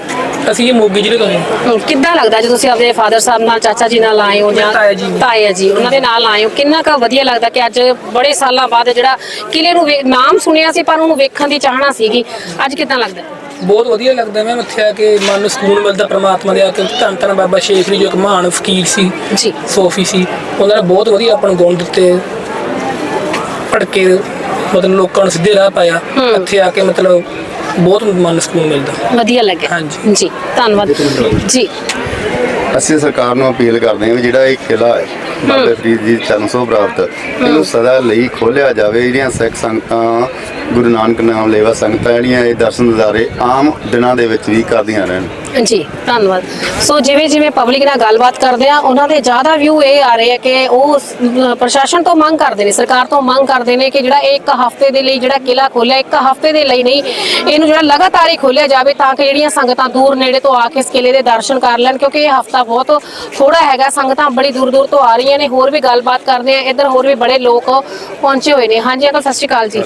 ਅਸੀਂ ਇਹ ਮੋਗੀ ਜ਼ਿਲ੍ਹੇ ਤੋਂ ਹਾਂ। ਕਿੱਦਾਂ ਲੱਗਦਾ ਜੇ ਤੁਸੀਂ ਆਪਣੇ ਫਾਦਰ ਸਾਹਿਬ ਨਾਲ ਚਾਚਾ ਜੀ ਨਾਲ ਆਏ ਹੋ ਜਾਂ ਤਾਇਆ ਜੀ। ਤਾਇਆ ਜੀ ਉਹਨਾਂ ਦੇ ਨਾਲ ਆਏ ਹੋ ਕਿੰਨਾ ਕੁ ਵਧੀਆ ਲੱਗਦਾ ਕਿ ਅੱਜ ਬੜੇ ਸਾਲਾਂ ਬਾਅਦ ਜਿਹੜਾ ਕਿਲੇ ਨੂੰ ਵੇ- ਨਾਮ ਸੁਣਿਆ ਸੀ ਪਰ ਉਹਨੂੰ ਵੇਖਣ ਦੀ ਚਾਹਨਾ ਸੀਗੀ। ਅੱਜ ਕਿੱਦਾਂ ਲੱਗਦਾ? ਬਹੁਤ ਵਧੀਆ ਲੱਗਦਾ ਮੈਂ ਇੱਥੇ ਆ ਕੇ ਮਨ ਨੂੰ ਸਕੂਨ ਮਿਲਦਾ ਪ੍ਰਮਾਤਮਾ ਦੇ ਆ ਕੇ ਧੰਨ ਧੰਨ ਬਾਬਾ ਸ਼ੇਖ ਜੀ ਜੋ ਇੱਕ ਮਹਾਨ ਫਕੀਰ ਸੀ ਜੀ। ਸੋਫੀ ਸੀ ਉਹਨਾਂ ਨੇ ਬਹੁਤ ਵਧੀਆ ਆਪਾਂ ਨੂੰ ਗੁਣ ਦਿੱਤੇ ਪੜਕੇ ਮਤਲਬ ਲੋਕਾਂ ਨੂੰ ਸਿੱਧੇ ਰਾਹ ਪਾਇਆ ਇੱਥੇ ਆ ਕੇ ਮਤਲਬ ਬਹੁਤ ਮਨ ਨੂੰ ਸਕੂਨ ਮਿਲਦਾ। ਵਧੀਆ ਲੱਗਿਆ। ਹਾਂਜੀ। ਜੀ ਧੰਨਵਾਦ। ਜੀ। ਅਸੀਂ ਸਰਕਾਰ ਨੂੰ ਅਪੀਲ ਕਰਦੇ ਹਾਂ ਵੀ ਜਿਹੜਾ ਇਹ ਕਿਲਾ ਹੈ ਬਾਬਾ ਫਰੀਦ ਜੀ ਚਰਨ ਛੋਹ ਪ੍ਰਾਪਤ ਇਹਨੂੰ ਸਦਾ ਲਈ ਖੋਲਿਆ ਜਾਵੇ ਜਿਹੜੀਆਂ ਸਿੱਖ ਸੰਗਤਾਂ ਗੁਰੂ ਨਾਨਕ ਨਾਮ ਲੈਵਾ ਸੰਗਤਾਂ ਜਿਹੜੀਆਂ ਇਹ ਦਰਸ਼ਨ ਦਿਦਾਰੇ ਆਮ ਦਿਨਾਂ ਦੇ ਵਿੱਚ ਵੀ ਕਰਦੀਆਂ ਰਹਿਣ। ਜੀ ਧੰਨਵਾਦ। ਸੋ ਜਿਵੇਂ ਜਿਵੇਂ ਪਬਲਿਕ ਨਾਲ ਗੱਲਬਾਤ ਕਰਦੇ ਆ ਉਹਨਾਂ ਦੇ ਜ਼ਿਆਦਾ ਵਿਊ ਇਹ ਆ ਰਹੇ ਆ ਕਿ ਉਹ ਸ- ਪ੍ਰਸ਼ਾਸਨ ਤੋਂ ਮੰਗ ਕਰਦੇ ਨੇ ਸਰਕਾਰ ਤੋਂ ਮੰਗ ਕਰਦੇ ਨੇ ਕਿ ਜਿਹੜਾ ਇੱਕ ਹਫ਼ਤੇ ਦੇ ਲਈ ਜਿਹੜਾ ਕਿਲਾ ਖੋਲਿਆ ਇੱਕ ਹਫ਼ਤੇ ਦੇ ਲਈ ਨਹੀਂ ਇਹਨੂੰ ਜਿਹੜਾ ਲਗਾਤਾਰ ਹੀ ਖੋਲਿਆ ਜਾਵੇ ਤਾਂ ਕਿ ਜਿਹੜੀਆਂ ਸੰਗਤਾਂ ਦੂਰ ਨੇੜੇ ਤੋਂ ਆ ਕੇ ਇਸ ਕਿਲੇ ਦੇ ਦਰਸ਼ਨ ਕਰ ਲੈਣ ਕਿਉਂਕਿ ਇਹ ਹਫ਼ਤਾ ਬਹੁਤ ਥੋੜਾ ਹੈਗਾ ਸੰਗਤਾਂ ਬੜੀ ਦੂਰ ਦੂਰ ਤੋਂ ਆ ਰਹੀਆਂ ਨੇ ਹੋਰ ਵੀ ਗੱਲਬਾਤ ਕਰਦੇ ਆ ਇੱਧਰ ਹੋਰ ਵੀ ਬੜੇ ਲੋਕ ਪਹੁੰਚੇ ਹੋਏ ਨੇ। ਹਾਂਜੀ ਅੰਕਲ ਸਤਿ ਸ਼੍ਰੀ ਅਕਾਲ ਜੀ।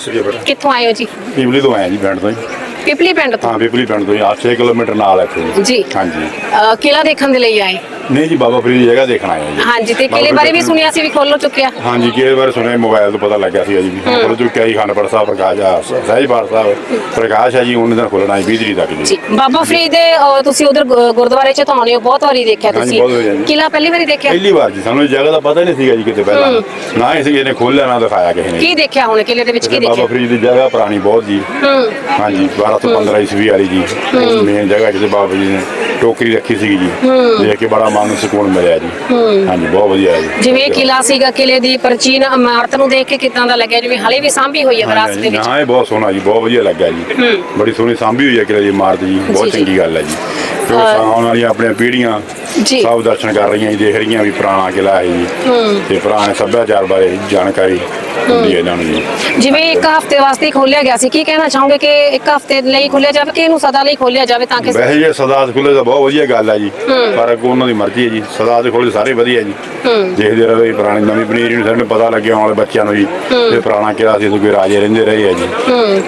ਕਿੱਥੋਂ ਆਏ ਹੋ ਜੀ? ਪੀਵਲੀ ਤੋਂ ਆਇਆ ਜੀ ਬੈਂਡ ਤੋਂ ਜੀ ਪਿਪਲੀ ਪਿੰਡ ਤੋਂ? ਹਾਂ ਪਿਪਲੀ ਪਿੰਡ ਤੋਂ ਹੀ 6 ਕਿਲੋਮੀਟਰ ਨਾਲ ਹੈ ਜੀ। ਹਾਂਜੀ। ਅਹ, ਕਿਲ੍ਹਾ ਦੇਖਣ ਦੇ ਲਈ ਆਏ? ਨਹੀਂ ਜੀ ਬਾਬਾ ਫਰੀਦ ਦੀ ਦੇਖਣ ਆਏ ਹਾਂ ਹਾਂਜੀ ਤੇ ਕਿਲੇ ਬਾਰੇ ਵੀ ਸੁਣਿਆ ਸੀ ਵੀ ਖੋਲੋ ਚੁੱਕਿਆ? ਹਾਂਜੀ ਕਿਹੜੇ ਬਾਰੇ ਸੁਣਿਆ ਮੋਬਾਈਲ ਤੋਂ ਪਤਾ ਲੱਗਿਆ ਸੀ ਜੀ ਉਹ ਜੋ ਕਈ ਖਾਨਪੁਰ ਸਾਹਿਬ ਪ੍ਰਕਾਸ਼ ਆ ਸਹਿਜਪਾਲ ਸਾਹਿਬ ਪ੍ਰਕਾਸ਼ ਆ ਜੀ ਉਹਨੇ ਦਿਨ ਖੋਲਣਾ ਹੈ 20 ਤਰੀਕ ਤੱਕ ਜੀ। ਬਾਬਾ ਫਰੀਦ ਦੇ ਤੁਸੀਂ ਉਧਰ ਗੁਰਦੁਆਰੇ ਚ ਤਾਂ ਆਉਂਦੇ ਬਹੁਤ ਵਾਰੀ ਦੇਖਿਆ ਤੁਸੀਂ। ਬਹੁਤ ਪਹਿਲੀ ਵਾਰੀ ਦੇਖਿਆ? ਪਹਿਲੀ ਵਾਰ ਜੀ ਸਾਨੂੰ ਇਹ ਜਗ੍ਹਾ ਦਾ ਪਤਾ ਨਹੀਂ ਸੀਗਾ ਜੀ ਕਿਤੇ ਪਹਿਲਾਂ। ਨਾ ਹੀ ਸੀ ਖੋਲਿਆ ਨਾ ਦਿਖਾਇਆ ਕਿਸੇ ਨੇ। ਕੀ ਦੇਖਿਆ ਹੁਣ ਕਿਲੇ ਦੇ ਵਿੱਚ ਕੀ ਬਾਬਾ ਫਰੀਦ ਦੀ ਜਗ੍ਹਾ ਪੁਰਾਣੀ ਬਹੁਤ ਜੀ। ਹਾਂਜੀ ਜੀ 10-15 ਈਸਵੀ ਵਾਲੀ ਜੀ ਮੇਨ ਜਗ੍ਹਾ ਜਿਹਦੇ ਬਾਬਾ ਜੀ ਨੇ ਟੋਕਰੀ ਰੱਖੀ ਸੀਗੀ ਜੀ ਦੇਖ ਕੇ ਬੜਾ ਮਨ ਨੂੰ ਸਕੂਨ ਮਿਲਿਆ ਜੀ। ਹਾਂਜੀ ਬਹੁਤ ਵਧੀਆ ਹੈ ਜੀ। ਜਿਵੇਂ ਇਹ ਕਿਲਾ ਸੀਗਾ ਕਿਲੇ ਦੀ ਪ੍ਰਾਚੀਨ ਇਮਾਰਤ ਨੂੰ ਦੇਖ ਕੇ ਕਿਦਾਂ ਦਾ ਲੱਗਿਆ ਜਿਵੇਂ ਹਲੇ ਵੀ ਸਾਂਭੀ ਹੋਈ ਹੈ ਵਿਰਾਸਤ ਦੇ ਵਿੱਚ। ਹਾਂ ਇਹ ਬਹੁਤ ਸੋਹਣਾ ਜੀ ਬਹੁਤ ਵਧੀਆ ਲੱਗਿਆ ਜੀ। ਬੜੀ ਸੋਹਣੀ ਸਾਂਭੀ ਹੋਈ ਹੈ ਕਿਲੇ ਦੀ ਇਮਾਰਤ ਜੀ ਬਹੁਤ ਚੰਗੀ ਗੱਲ ਹੈ ਜੀ। ਕਿਉਂਕਿ ਆਉਣ ਵਾਲੀਆਂ ਆਪਣੀਆਂ ਪੀੜ੍ਹੀਆਂ ਜੀ। ਸਭ ਦਰਸ਼ਨ ਕਰ ਰਹੀਆਂ ਜੀ ਦੇਖ ਰਹੀਆਂ ਵੀ ਪੁਰਾਣਾ ਕਿਲਾ ਹੈ ਜੀ। ਤੇ ਪੁਰਾਣੇ ਸੱਭਿਆਚਾਰ ਬਾਰੇ ਜਾਣਕਾਰੀ ਹੁੰਦੀ ਹੈ ਇਹਨਾਂ ਨੂੰ ਜੀ। ਜਿਵੇਂ ਇੱਕ ਹਫ਼ਤੇ ਵਾਸਤੇ ਖੋਲਿਆ ਗਿਆ ਸੀ ਕੀ ਕਹਿਣਾ ਚਾਹੋਗੇ ਕਿ ਇੱਕ ਹਫ਼ਤੇ ਲਈ ਖੋਲਿਆ ਜਾਵੇ ਕਿ ਇਹਨੂੰ ਸਦਾ ਲਈ ਖੋਲਿਆ ਜਾਵੇ ਤਾਂ ਕਿ ਵੈਸੇ ਜੇ ਸਦਾ ਖੁੱਲੇ ਤਾਂ ਬਹੁਤ ਵਧੀਆ ਗੱਲ ਹੈ ਜੀ ਪਰ ਅੱਗੋਂ ਉਹਨਾਂ ਦੀ ਮਰਜ਼ੀ ਹੈ ਜੀ ਸਦਾ ਦੇ ਖੁੱਲੇ ਸਾਰੇ ਵਧੀਆ ਜੀ। ਦੇਖਦੇ ਰਹੇ ਪੁਰਾਣੀ ਨਵੀਂ ਪਨੀਰੀ ਨੂੰ ਸਾਨੂੰ ਪਤਾ ਲੱਗਿਆ ਆਉਣ ਵਾਲੇ ਬੱਚਿਆਂ ਨੂੰ ਜੀ ਤੇ ਪੁਰਾਣਾ ਕਿਲਾ ਸੀ ਕੋਈ ਰਾਜੇ ਰਹਿੰਦੇ ਰਹੇ ਆ ਜੀ।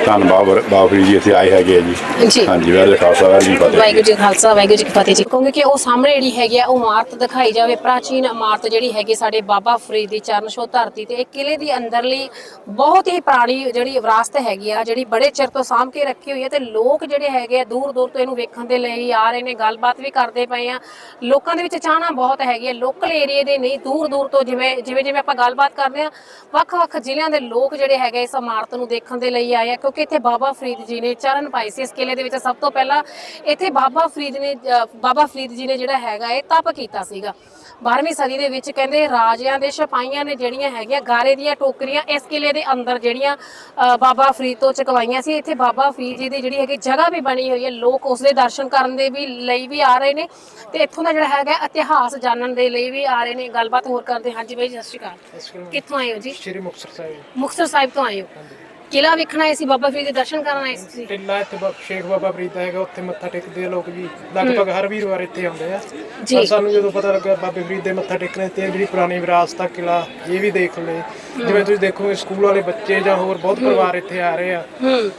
ਧੰਨ ਬਾਬਰ ਬਾਬਰੀ ਜੀ ਇੱਥੇ ਆਏ ਹੈਗੇ ਜੀ। ਹਾਂਜੀ ਵੈਸੇ ਖਾਲਸਾ ਵਾਹਿਗੁਰੂ ਜੀ ਫਤਿਹ। ਵਾਹਿਗੁਰੂ ਜੀ ਕਾ ਖਾਲਸਾ ਵਾਹਿਗੁਰੂ ਜੀ ਕੀ ਫਤਿਹ ਜੀ। ਕਹੋਗੇ ਕਿ ਉਹ ਸਾਹਮਣੇ ਜਿਹੜੀ ਹੈਗੀ ਆ, ਉਹ ਇਮਾਰਤ ਦਿਖਾਈ ਜਾਵੇ, ਪ੍ਰਾਚੀਨ ਇਮਾਰਤ ਜਿਹੜੀ ਹੈਗੀ ਸਾਡੇ ਬਾਬਾ ਫਰੀਦ ਦੀ ਚਰਨ ਛੋਹ ਧਰਤੀ ਤੇ, ਇਹ ਕਿਲੇ ਦੀ ਅੰਦਰਲੀ ਬਹੁਤ ਹੀ ਪੁਰਾਣੀ ਜਿਹੜੀ ਵਿਰਾਸਤ ਹੈਗੀ ਆ, ਜਿਹੜੀ ਬੜੇ ਚਿਰ ਤੋਂ ਸਾਂਭ ਕੇ ਰੱਖੀ ਹੋਈ ਹੈ ਤੇ ਲੋਕ ਜਿਹੜੇ ਹੈਗੇ ਆ ਦੂਰ ਦੂਰ ਤੋਂ ਇਹਨੂੰ ਵੇਖਣ ਦੇ ਲਈ ਆ ਰਹੇ ਨੇ, ਗੱਲਬਾਤ ਵੀ ਕਰਦੇ ਪਏ ਆ। ਲੋਕਾਂ ਦੇ ਵਿੱਚ ਚਾਹਨਾ ਬਹੁਤ ਹੈਗੀ ਹੈ ਲੋਕਲ ਏਰੀਆ ਦੇ ਨਹੀਂ ਦੂਰ ਦੂਰ ਤੋਂ ਜਿਵੇਂ ਜਿਵੇਂ ਜਿਵੇਂ ਆਪਾਂ ਗੱਲਬਾਤ ਕਰਦੇ ਆ, ਵੱਖ-ਵੱਖ ਜ਼ਿਲ੍ਹਿਆਂ ਦੇ ਲੋਕ ਜਿਹੜੇ ਹੈਗੇ ਇਸ ਇਮਾਰਤ ਨੂੰ ਦੇਖਣ ਦੇ ਲਈ ਆਏ ਆ, ਕਿਉਂਕਿ ਇੱਥੇ ਬਾਬਾ ਫਰੀਦ ਜੀ ਨੇ ਚਰਨ ਪਾਏ ਸੀ ਇਸ ਕਿਲੇ ਦੇ ਵਿੱਚ। ਸਭ ਤੋਂ ਪਹਿਲਾਂ ਇੱਥੇ ਬਾਬਾ ਫਰੀਦ ਨੇ ਬਾਬਾ ਫਰੀਦ ਜੀ ਨੇ ਜਿਹੜਾ ਹੈਗਾ ਇਹ ਤਪ ਕੀਤਾ ਸੀਗਾ। 12ਵੀਂ ਸਦੀ ਦੇ ਵਿੱਚ ਕਹਿੰਦੇ ਰਾਜਿਆਂ ਦੇ ਸਿਪਾਹੀਆਂ ਨੇ ਜਿਹੜੀਆਂ ਹੈਗੀਆਂ ਗਾਰੇ ਦੀਆਂ ਟੋਕਰੀਆਂ ਇਸ ਕਿਲੇ ਦੇ ਅੰਦਰ ਜਿਹੜੀਆਂ ਬਾਬਾ ਫਰੀਦ ਤੋਂ ਚਕਵਾਈਆਂ ਸੀ। ਇੱਥੇ ਬਾਬਾ ਫਰੀਦ ਜੀ ਦੀ ਜਿਹੜੀ ਹੈਗੀ ਜਗ੍ਹਾ ਵੀ ਬਣੀ ਹੋਈ ਹੈ। ਲੋਕ ਉਸ ਦੇ ਦਰਸ਼ਨ ਕਰਨ ਦੇ ਵੀ ਲਈ ਵੀ ਆ ਰਹੇ ਨੇ। ਤੇ ਇੱਥੋਂ ਦਾ ਜਿਹੜਾ ਹੈਗਾ ਇਤਿਹਾਸ ਜਾਣਨ ਦੇ ਲਈ ਵੀ ਆ ਰਹੇ ਨੇ। ਗੱਲਬਾਤ ਹੋਰ ਕਰਦੇ ਬਾਈ ਜੀ, ਸਤਿ ਸ਼੍ਰੀ ਅਕਾਲ। ਕਿੱਥੋਂ ਆਏ ਹੋ ਜੀ? ਸ਼੍ਰੀ ਮੁਕਤਸਰ ਸਾਹਿਬ। ਮੁਕਤਸਰ ਸਾਹਿਬ ਤੋਂ ਆਏ ਹੋ। ਕਿਲਾ ਵੇਖਣ ਆਏ ਸੀ ਬਾਬਾ ਫਰੀਦ ਦੇ ਦਰਸ਼ਨ ਕਰਨ ਆਏ ਸੀ। ਟਿੱਲਾ ਇੱਥੇ ਬਾ- ਸ਼ੇਖ ਬਾਬਾ ਫਰੀਦ ਦਾ ਹੈਗਾ ਉੱਥੇ ਮੱਥਾ ਟੇਕਦੇ ਆ ਲੋਕ ਜੀ। ਲਗਭਗ ਹਰ ਵੀਰਵਾਰ ਇੱਥੇ ਆਉਂਦੇ ਆ। ਜੀ। ਸਾਨੂੰ ਜਦੋਂ ਪਤਾ ਲੱਗਾ ਬਾਬੇ ਫਰੀਦ ਦੇ ਮੱਥਾ ਟੇਕਣੇ ਤੇ ਜਿਹੜੀ ਪੁਰਾਣੀ ਵਿਰਾਸਤ ਆ ਕਿਲਾ ਇਹ ਵੀ ਦੇਖ ਲਏ। ਜਿਵੇਂ ਤੁਸੀਂ ਦੇਖੋਗੇ ਸਕੂਲ ਵਾਲੇ ਬੱਚੇ ਜਾਂ ਹੋਰ ਬਹੁਤ ਪਰਿਵਾਰ ਇੱਥੇ ਆ ਰਹੇ ਆ। ਹੂੰ।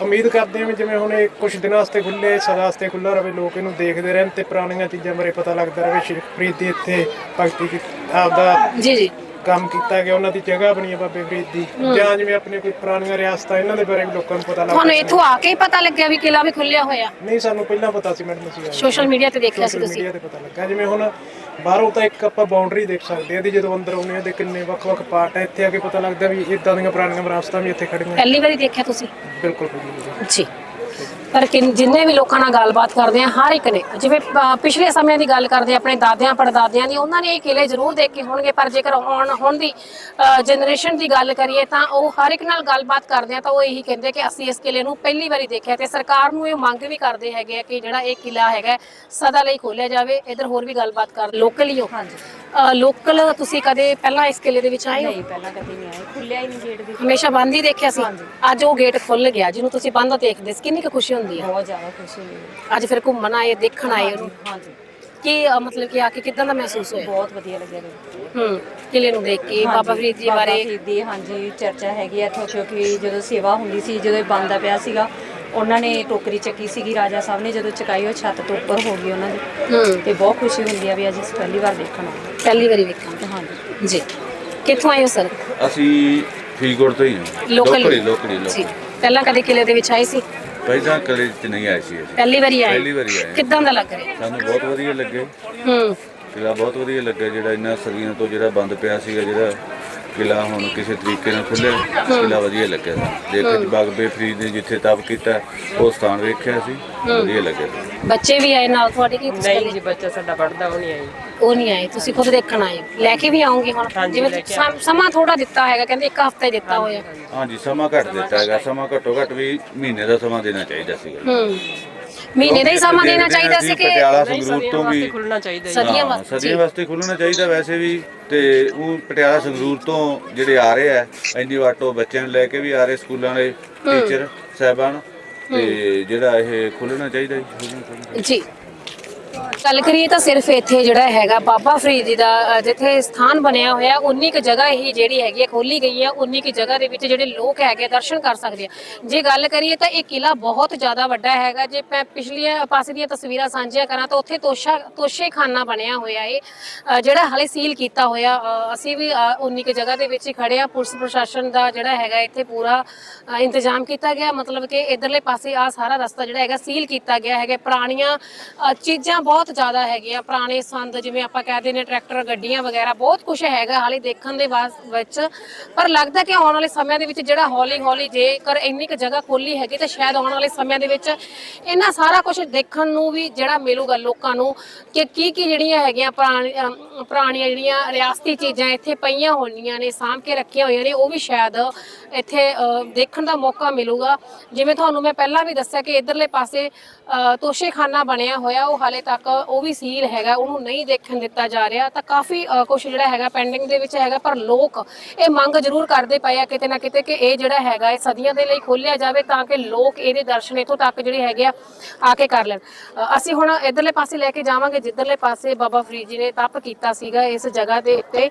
ਉਮੀਦ ਕਰਦੇ ਹਾਂ ਵੀ ਜਿਵੇਂ ਹੁਣ ਇਹ ਕੁਝ ਦਿਨਾਂ ਵਾਸਤੇ ਖੁੱਲੇ ਸਦਾ ਵਾਸਤੇ ਖੁੱਲਾ ਰਵੇ ਲੋਕ ਇਹਨੂੰ ਦੇਖਦੇ ਰਹਿਣ ਤੇ ਪੁਰਾਣੀਆਂ ਚੀਜ਼ਾਂ ਬਾਰੇ ਪਤਾ ਲੱਗਦਾ ਰਵੇ ਸ਼ੇਖ ਫਰੀਦ ਦੀ ਇੱਥੇ ਭਗਤੀ ਕੀ- ਆਪਦਾ ਜੀ ਜੀ। ਕੰਮ ਕੀਤਾ ਗਿਆ ਉਹਨਾਂ ਦੀ ਜਗ੍ਹਾ ਬਣੀ ਹੈ ਬਾਬੇ ਫਰੀਦ ਦੀ। ਜਾਂ ਜਿਵੇਂ ਆਪਣੇ ਕੋਈ ਪੁਰਾਣੀਆਂ ਰਿਆਸਤਾਂ ਇਹਨਾਂ ਦੇ ਬਾਰੇ ਵੀ ਲੋਕਾਂ ਨੂੰ ਪਤਾ ਲੱਗਦਾ ਤੁਹਾਨੂੰ ਇੱਥੋਂ ਆ ਕੇ ਹੀ ਪਤਾ ਲੱਗਿਆ ਵੀ ਕਿਲਾ ਵੀ ਖੁੱਲਿਆ ਹੋਇਆ। ਨਹੀਂ ਸਾਨੂੰ ਪਹਿਲਾਂ ਪਤਾ ਸੀ ਮੈਡਮ ਅਸੀਂ ਸੋਸ਼ਲ ਮੀਡੀਆ ਤੇ ਦੇਖਿਆ ਸੀ ਤੁਸੀਂ। ਮੀਡੀਆ ਤੇ ਪਤਾ ਲੱਗਾ। ਜਿਵੇਂ ਹੁਣ ਬਾਹਰੋਂ ਤਾਂ ਇੱਕ ਆਪਾਂ ਬਾਉਂਡਰੀ ਦੇਖ ਸਕਦੇ ਹਾਂ ਇਹਦੀ ਜਦੋਂ ਅੰਦਰ ਆਉਂਦੇ ਹਾਂ ਦੇ ਕਿੰਨੇ ਵੱਖ-ਵੱਖ ਪਾਰਟ ਹੈ ਇੱਥੇ ਆ ਕੇ ਪਤਾ ਲੱਗਦਾ ਵੀ ਇਦਾਂ ਦੀਆਂ ਪੁਰਾਣੀਆਂ ਵਿਰਾਸਤਾਂ ਵੀ ਇੱਥੇ ਖੜੀਆਂ ਪਹਿਲੀ ਵਾਰੀ ਦੇਖਿਆ ਤੁਸੀਂ? ਬਿਲਕੁਲ ਬਿਲਕੁਲ ਜੀ। ਪਰ ਕਿਨ- ਜਿੰਨੇ ਵੀ ਲੋਕਾਂ ਨਾਲ ਗੱਲਬਾਤ ਕਰਦੇ ਆ ਹਰ ਇੱਕ ਨੇ ਜਿਵੇਂ ਪਿਛਲੇ ਸਮਿਆਂ ਦੀ ਗੱਲ ਕਰਦੇ ਆ ਆਪਣੇ ਦਾਦਿਆਂ ਪੜਦਾਦਿਆਂ ਦੀ ਉਹਨਾਂ ਨੇ ਇਹ ਕਿਲੇ ਜ਼ਰੂਰ ਦੇਖੇ ਹੋਣਗੇ ਪਰ ਜੇਕਰ ਹੁਣ ਹੁਣ ਦੀ ਜਨਰੇਸ਼ਨ ਦੀ ਗੱਲ ਕਰੀਏ ਤਾਂ ਉਹ ਹਰ ਇੱਕ ਨਾਲ ਗੱਲਬਾਤ ਕਰਦੇ ਆ ਤਾਂ ਉਹ ਇਹੀ ਕਹਿੰਦੇ ਕਿ ਅਸੀਂ ਇਸ ਕਿਲੇ ਨੂੰ ਪਹਿਲੀ ਵਾਰੀ ਦੇਖਿਆ ਤੇ ਸਰਕਾਰ ਨੂੰ ਇਹ ਮੰਗ ਵੀ ਕਰਦੇ ਹੈਗੇ ਆ ਕਿ ਜਿਹੜਾ ਇਹ ਕਿਲਾ ਹੈਗਾ ਸਦਾ ਲਈ ਖੋਲਿਆ ਜਾਵੇ ਇਧਰ ਹੋਰ ਵੀ ਗੱਲਬਾਤ ਕਰ ਲੋਕਲ ਹੀ ਹੋ। ਹਾਂਜੀ। ਲੋਕਲ ਤੁਸੀਂ ਕਦੇ ਪਹਿਲਾਂ ਇਸ ਕਿਲੇ ਦੇ ਵਿੱਚ ਆਏ ਹੋ? ਨਹੀਂ ਪਹਿਲਾਂ ਕਦੇ ਨਹੀਂ ਆਏ। ਖੁੱਲਿਆ ਹੀ ਨਹੀਂ ਗੇਟ ਦੀ ਹਮੇਸ਼ਾ ਬੰਦ ਹੀ ਦੇਖਿਆ ਸੀ। ਅੱਜ ਉਹ ਗੇਟ ਖੁੱਲ ਗਿਆ ਜਿਹਨੂੰ ਤੁਸੀਂ ਬੰਦ ਦੇਖਦੇ ਸੀ। ਕਿੰਨੀ ਕੁ ਖੁਸ਼ੀ ਹੁੰਦੀ ਹੈ ਬਹੁਤ ਜ਼ਿਆਦਾ ਖੁਸ਼ੀ ਹੋਈ। ਅੱਜ ਫਿਰ ਘੁੰਮਣ ਆਏ ਦੇਖਣ ਆਏ ਉਹਨੂੰ। ਹਾਂਜੀ ਕੀ ਅ, ਮਤਲਬ ਕਿ ਆ ਕੇ ਕਿਦਾਂ ਦਾ ਮਹਿਸੂਸ ਹੋਇਆ? ਬਹੁਤ ਵਧੀਆ ਲੱਗਿਆ ਜੀ। ਹੂੰ ਕਿਲੇ ਨੂੰ ਦੇਖ ਕੇ ਬਾਬਾ ਫਰੀਦ ਜੀ ਬਾਬਾ ਬਾਰੇ ਫਰੀਦ ਦੀ ਹਾਂਜੀ ਚਰਚਾ ਹੈਗੀ ਆ ਇੱਥੋਂ ਕਿਉਂਕਿ ਜਦੋਂ ਸੇਵਾ ਹੁੰਦੀ ਸੀ ਜਦੋਂ ਇਹ ਬੰਦਾ ਪਿਆ ਸੀਗਾ ਉਹਨਾਂ ਨੇ ਟੋਕਰੀ ਚੱਕੀ ਸੀਗੀ ਰਾਜਾ ਸਾਹਿਬ ਨੇ ਜਦੋਂ ਚਕਾਈ ਉਹ ਛੱਤ ਤੋਂ ਉੱਪਰ ਹੋ ਗਈ ਉਹਨਾਂ ਦੀ। ਹੂੰ। ਤੇ ਬਹੁਤ ਖੁਸ਼ੀ ਹੁੰਦੀ ਆ ਵੀ ਅੱਜ ਅਸੀਂ ਪਹਿਲੀ ਵਾਰ ਦੇਖਣ ਆਏ। ਪਹਿਲੀ ਵਾਰੀ ਵੇਖਾਂ ਹਾਂਜੀ। ਜੀ। ਕਿੱਥੋਂ ਆਏ ਹੋ ਸਰ? ਅਸੀਂ ਫਰੀਦਕੋਟ ਤੋਂ ਹੀ ਹਾਂ। ਲੋਕਲ ਲੋਕਲੀ ਲੋਕਲੀ ਜੀ ਪਹਿਲਾਂ ਕਦੇ ਕਿਲੇ ਦੇ ਵਿੱਚ ਆਏ ਸੀ? ਪਹਿਲਾਂ ਕਲੇ ਚ ਨਹੀਂ ਆਏ ਸੀ ਅਸੀਂ। ਪਹਿਲੀ ਵਾਰੀ ਆਏ। ਪਹਿਲੀ ਵਾਰੀ ਆਏ। ਕਿੱਦਾਂ ਦਾ ਲੱਗ ਰਿਹਾ? ਸਾਨੂੰ ਬਹੁਤ ਵਧੀਆ ਲੱਗੇ। ਹੂੰ। ਕਿਲਾ ਬਹੁਤ ਵਧੀਆ ਲੱਗਾ ਜਿਹੜਾ ਇੰਨਾ ਸਦੀਆਂ ਤੋਂ ਜਿਹੜਾ ਬੰਦ ਪਿਆ ਸੀਗਾ ਜਿਹੜਾ ਕਿਲਾ ਹੁਣ ਕਿਸੇ ਤਰੀਕੇ ਨਾਲ ਖੁੱਲਿਆ ਕਿਲਾ ਵਧੀਆ ਲੱਗਿਆ ਦੇਖ ਕੇ ਬਾਗਬੇ ਫਰੀਦ ਨੇ ਜਿੱਥੇ ਤਪ ਕੀਤਾ ਉਹ ਸਥਾਨ ਵੇਖਿਆ ਸੀ ਵਧੀਆ ਲੱਗਿਆ ਬੱਚੇ ਵੀ ਆਏ ਨਾਲ ਤੁਹਾਡੇ ਕੀ ਨਹੀਂ ਜੀ ਬੱਚਾ ਸਾਡਾ ਪੜਦਾ ਉਹ ਨਹੀਂ ਆਈ ਉਹ ਨਹੀਂ ਆਏ ਤੁਸੀਂ ਖੁਦ ਦੇਖਣ ਆਏ ਹੋ। ਲੈ ਕੇ ਵੀ ਆਉਂਗੇ ਹੁਣ? ਜਿਵੇਂ ਸਮ- ਸਮਾਂ ਥੋੜਾ ਦਿੱਤਾ ਹੈਗਾ ਕਹਿੰਦੇ ਇੱਕ ਹਫ਼ਤਾ ਹੀ ਦਿੱਤਾ ਹੋਇਆ। ਹਾਂਜੀ। ਸਮਾਂ ਘੱਟ ਦਿੱਤਾ ਹੈਗਾ ਸਮਾਂ ਘੱਟੋ ਘੱਟ ਵੀ ਮਹੀਨੇ ਦਾ ਸਮਾਂ ਦੇਣਾ ਚਾਹੀਦਾ ਸੀਗਾ। ਹੂੰ ਮਹੀਨੇ ਦਾ ਹੀ ਸਮਾਂ ਦੇਣਾ ਚਾਹੀਦਾ ਸੀ ਕਿ ਪਟਿਆਲਾ ਸੰਗਰੂਰ ਤੋਂ ਵੀ ਖੁੱਲਣਾ ਚਾਹੀਦਾ ਸਦੀਆਂ ਹਾਂ, ਵਾਸਤੇ। ਸਦੀਆਂ ਵਾਸਤੇ ਖੁੱਲਣਾ ਚਾਹੀਦਾ ਵੈਸੇ ਵੀ ਤੇ ਉਹ ਪਟਿਆਲਾ ਸੰਗਰੂਰ ਤੋਂ ਜਿਹੜੇ ਆ ਰਹੇ ਆ ਇੰਨੀ ਵਾਟੋ ਬੱਚਿਆਂ ਨੂੰ ਲੈ ਕੇ ਵੀ ਆ ਰਹੇ ਸਕੂਲਾਂ ਦੇ ਟੀਚਰ ਸਹਿਬਾਨ ਤੇ ਜਿਹੜਾ ਇਹ ਖੁੱਲਣਾ ਚਾਹੀਦਾ ਜੀ ਖੁੱਲ੍ਹਣਾ ਚਾਹੀਦਾ। ਜੀ। ਗੱਲ ਕਰੀਏ ਤਾਂ ਸਿਰਫ ਇੱਥੇ ਜਿਹੜਾ ਹੈਗਾ ਬਾਬਾ ਫਰੀਦ ਜੀ ਦਾ ਅ, ਜਿੱਥੇ ਸਥਾਨ ਬਣਿਆ ਹੋਇਆ ਉਨੀ ਕੁ ਜਗ੍ਹਾ ਹੀ ਜਿਹੜੀ ਹੈਗੀ ਹੈ ਖੋਲੀ ਗਈ ਹੈ ਉਨੀ ਕੁ ਜਗ੍ਹਾ ਦੇ ਵਿੱਚ ਜਿਹੜੇ ਲੋਕ ਹੈਗੇ ਦਰਸ਼ਨ ਕਰ ਸਕਦੇ ਆ। ਜੇ ਗੱਲ ਕਰੀਏ ਤਾਂ ਇਹ ਕਿਲਾ ਬਹੁਤ ਜ਼ਿਆਦਾ ਵੱਡਾ ਹੈਗਾ ਜੇ ਮੈਂ ਪਿਛਲੀਆਂ ਪਾਸੇ ਦੀਆਂ ਤਸਵੀਰਾਂ ਸਾਂਝੀਆਂ ਕਰਾਂ ਤਾਂ ਉੱਥੇ ਤੋਸ਼ਾ ਤੋਸ਼ੇਖਾਨਾ ਬਣਿਆ ਹੋਇਆ ਏ ਅ, ਜਿਹੜਾ ਹਾਲੇ ਸੀਲ ਕੀਤਾ ਹੋਇਆ ਅ, ਅਸੀਂ ਵੀ ਅ, ਉਨੀ ਕੁ ਜਗ੍ਹਾ ਦੇ ਵਿੱਚ ਹੀ ਖੜੇ ਆ ਪੁਲਿਸ ਪ੍ਰਸ਼ਾਸਨ ਦਾ ਜਿਹੜਾ ਹੈਗਾ ਇੱਥੇ ਪੂਰਾ ਅ, ਇੰਤਜ਼ਾਮ ਕੀਤਾ ਗਿਆ। ਮਤਲਬ ਕਿ ਇਧਰਲੇ ਪਾਸੇ ਆ ਸਾਰਾ ਰਸਤਾ ਜਿਹੜਾ ਹੈਗਾ ਸੀਲ ਕੀਤਾ ਗਿਆ ਹੈਗਾ। ਪੁਰਾਣੀਆਂ ਅ, ਚੀਜ਼ਾਂ ਬਹੁਤ ਜ਼ਿਆਦਾ ਹੈਗੇ ਆ, ਪੁਰਾਣੇ ਸੰਦ ਜਿਵੇਂ ਆਪਾਂ ਕਹਿੰਦੇ ਨੇ ਟਰੈਕਟਰ, ਗੱਡੀਆਂ ਵਗੈਰਾ, ਬਹੁਤ ਕੁਝ ਹੈਗਾ ਹਾਲੇ ਦੇਖਣ ਦੇ ਵਾਸ- ਵਿੱਚ। ਪਰ ਲੱਗਦਾ ਕਿ ਆਉਣ ਵਾਲੇ ਸਮਿਆਂ ਦੇ ਵਿੱਚ ਜਿਹੜਾ ਹੌਲੀ ਹੌਲੀ ਜੇਕਰ ਇੰਨੀ ਕੁ ਜਗ੍ਹਾ ਖੋਲੀ ਹੈਗੀ ਤਾਂ ਸ਼ਾਇਦ ਆਉਣ ਵਾਲੇ ਸਮਿਆਂ ਦੇ ਵਿੱਚ ਇਹਨਾਂ ਸਾਰਾ ਕੁਝ ਦੇਖਣ ਨੂੰ ਵੀ ਜਿਹੜਾ ਮਿਲੂਗਾ ਲੋਕਾਂ ਨੂੰ ਕਿ ਕੀ ਕੀ ਜਿਹੜੀਆਂ ਹੈਗੀਆਂ ਪੁਰਾਣੀ- ਪੁਰਾਣੀਆਂ ਜਿਹੜੀਆਂ ਰਿਆਸਤੀ ਚੀਜ਼ਾਂ ਇੱਥੇ ਪਈਆਂ ਹੋਣੀਆਂ ਨੇ, ਸਾਂਭ ਕੇ ਰੱਖੀਆਂ ਹੋਈਆਂ ਨੇ, ਉਹ ਵੀ ਸ਼ਾਇਦ ਇੱਥੇ ਦੇਖਣ ਦਾ ਮੌਕਾ ਮਿਲੂਗਾ। ਜਿਵੇਂ ਤੁਹਾਨੂੰ ਮੈਂ ਪਹਿਲਾਂ ਵੀ ਦੱਸਿਆ ਕਿ ਇਧਰਲੇ ਪਾਸੇ ਤੋਸ਼ੇਖਾਨਾ ਬਣਿਆ ਹੋਇਆ, ਉਹ ਹਾਲੇ ਤੱਕ ਉਹ ਵੀ ਸੀਲ ਹੈਗਾ, ਉਹਨੂੰ ਨਹੀਂ ਦੇਖਣ ਦਿੱਤਾ ਜਾ ਰਿਹਾ। ਤਾਂ ਕਾਫੀ ਕੁਝ ਜਿਹੜਾ ਹੈਗਾ ਪੈਂਡਿੰਗ ਦੇ ਵਿੱਚ ਹੈਗਾ, ਪਰ ਲੋਕ ਇਹ ਮੰਗ ਜ਼ਰੂਰ ਕਰਦੇ ਪਏ ਆ ਕਿਤੇ ਨਾ ਕਿਤੇ ਕਿ ਇਹ ਜਿਹੜਾ ਹੈਗਾ, ਇਹ ਸਦੀਆਂ ਦੇ ਲਈ ਖੋਲਿਆ ਜਾਵੇ ਤਾਂ ਕਿ ਲੋਕ ਇਹਦੇ ਦਰਸ਼ਨ ਇਥੋਂ ਤੱਕ ਜਿਹੜੇ ਹੈਗੇ ਆ ਆ ਕੇ ਕਰ ਲੈਣ। ਅਸੀਂ ਹੁਣ ਇਧਰਲੇ ਪਾਸੇ ਲੈ ਕੇ ਜਾਵਾਂਗੇ, ਜਿੱਧਰਲੇ ਪਾਸੇ ਬਾਬਾ ਫਰੀਦ ਜੀ ਨੇ ਤਪ ਕੀਤਾ ਸੀਗਾ ਇਸ ਜਗ੍ਹਾ ਦੇ ਉੱਤੇ।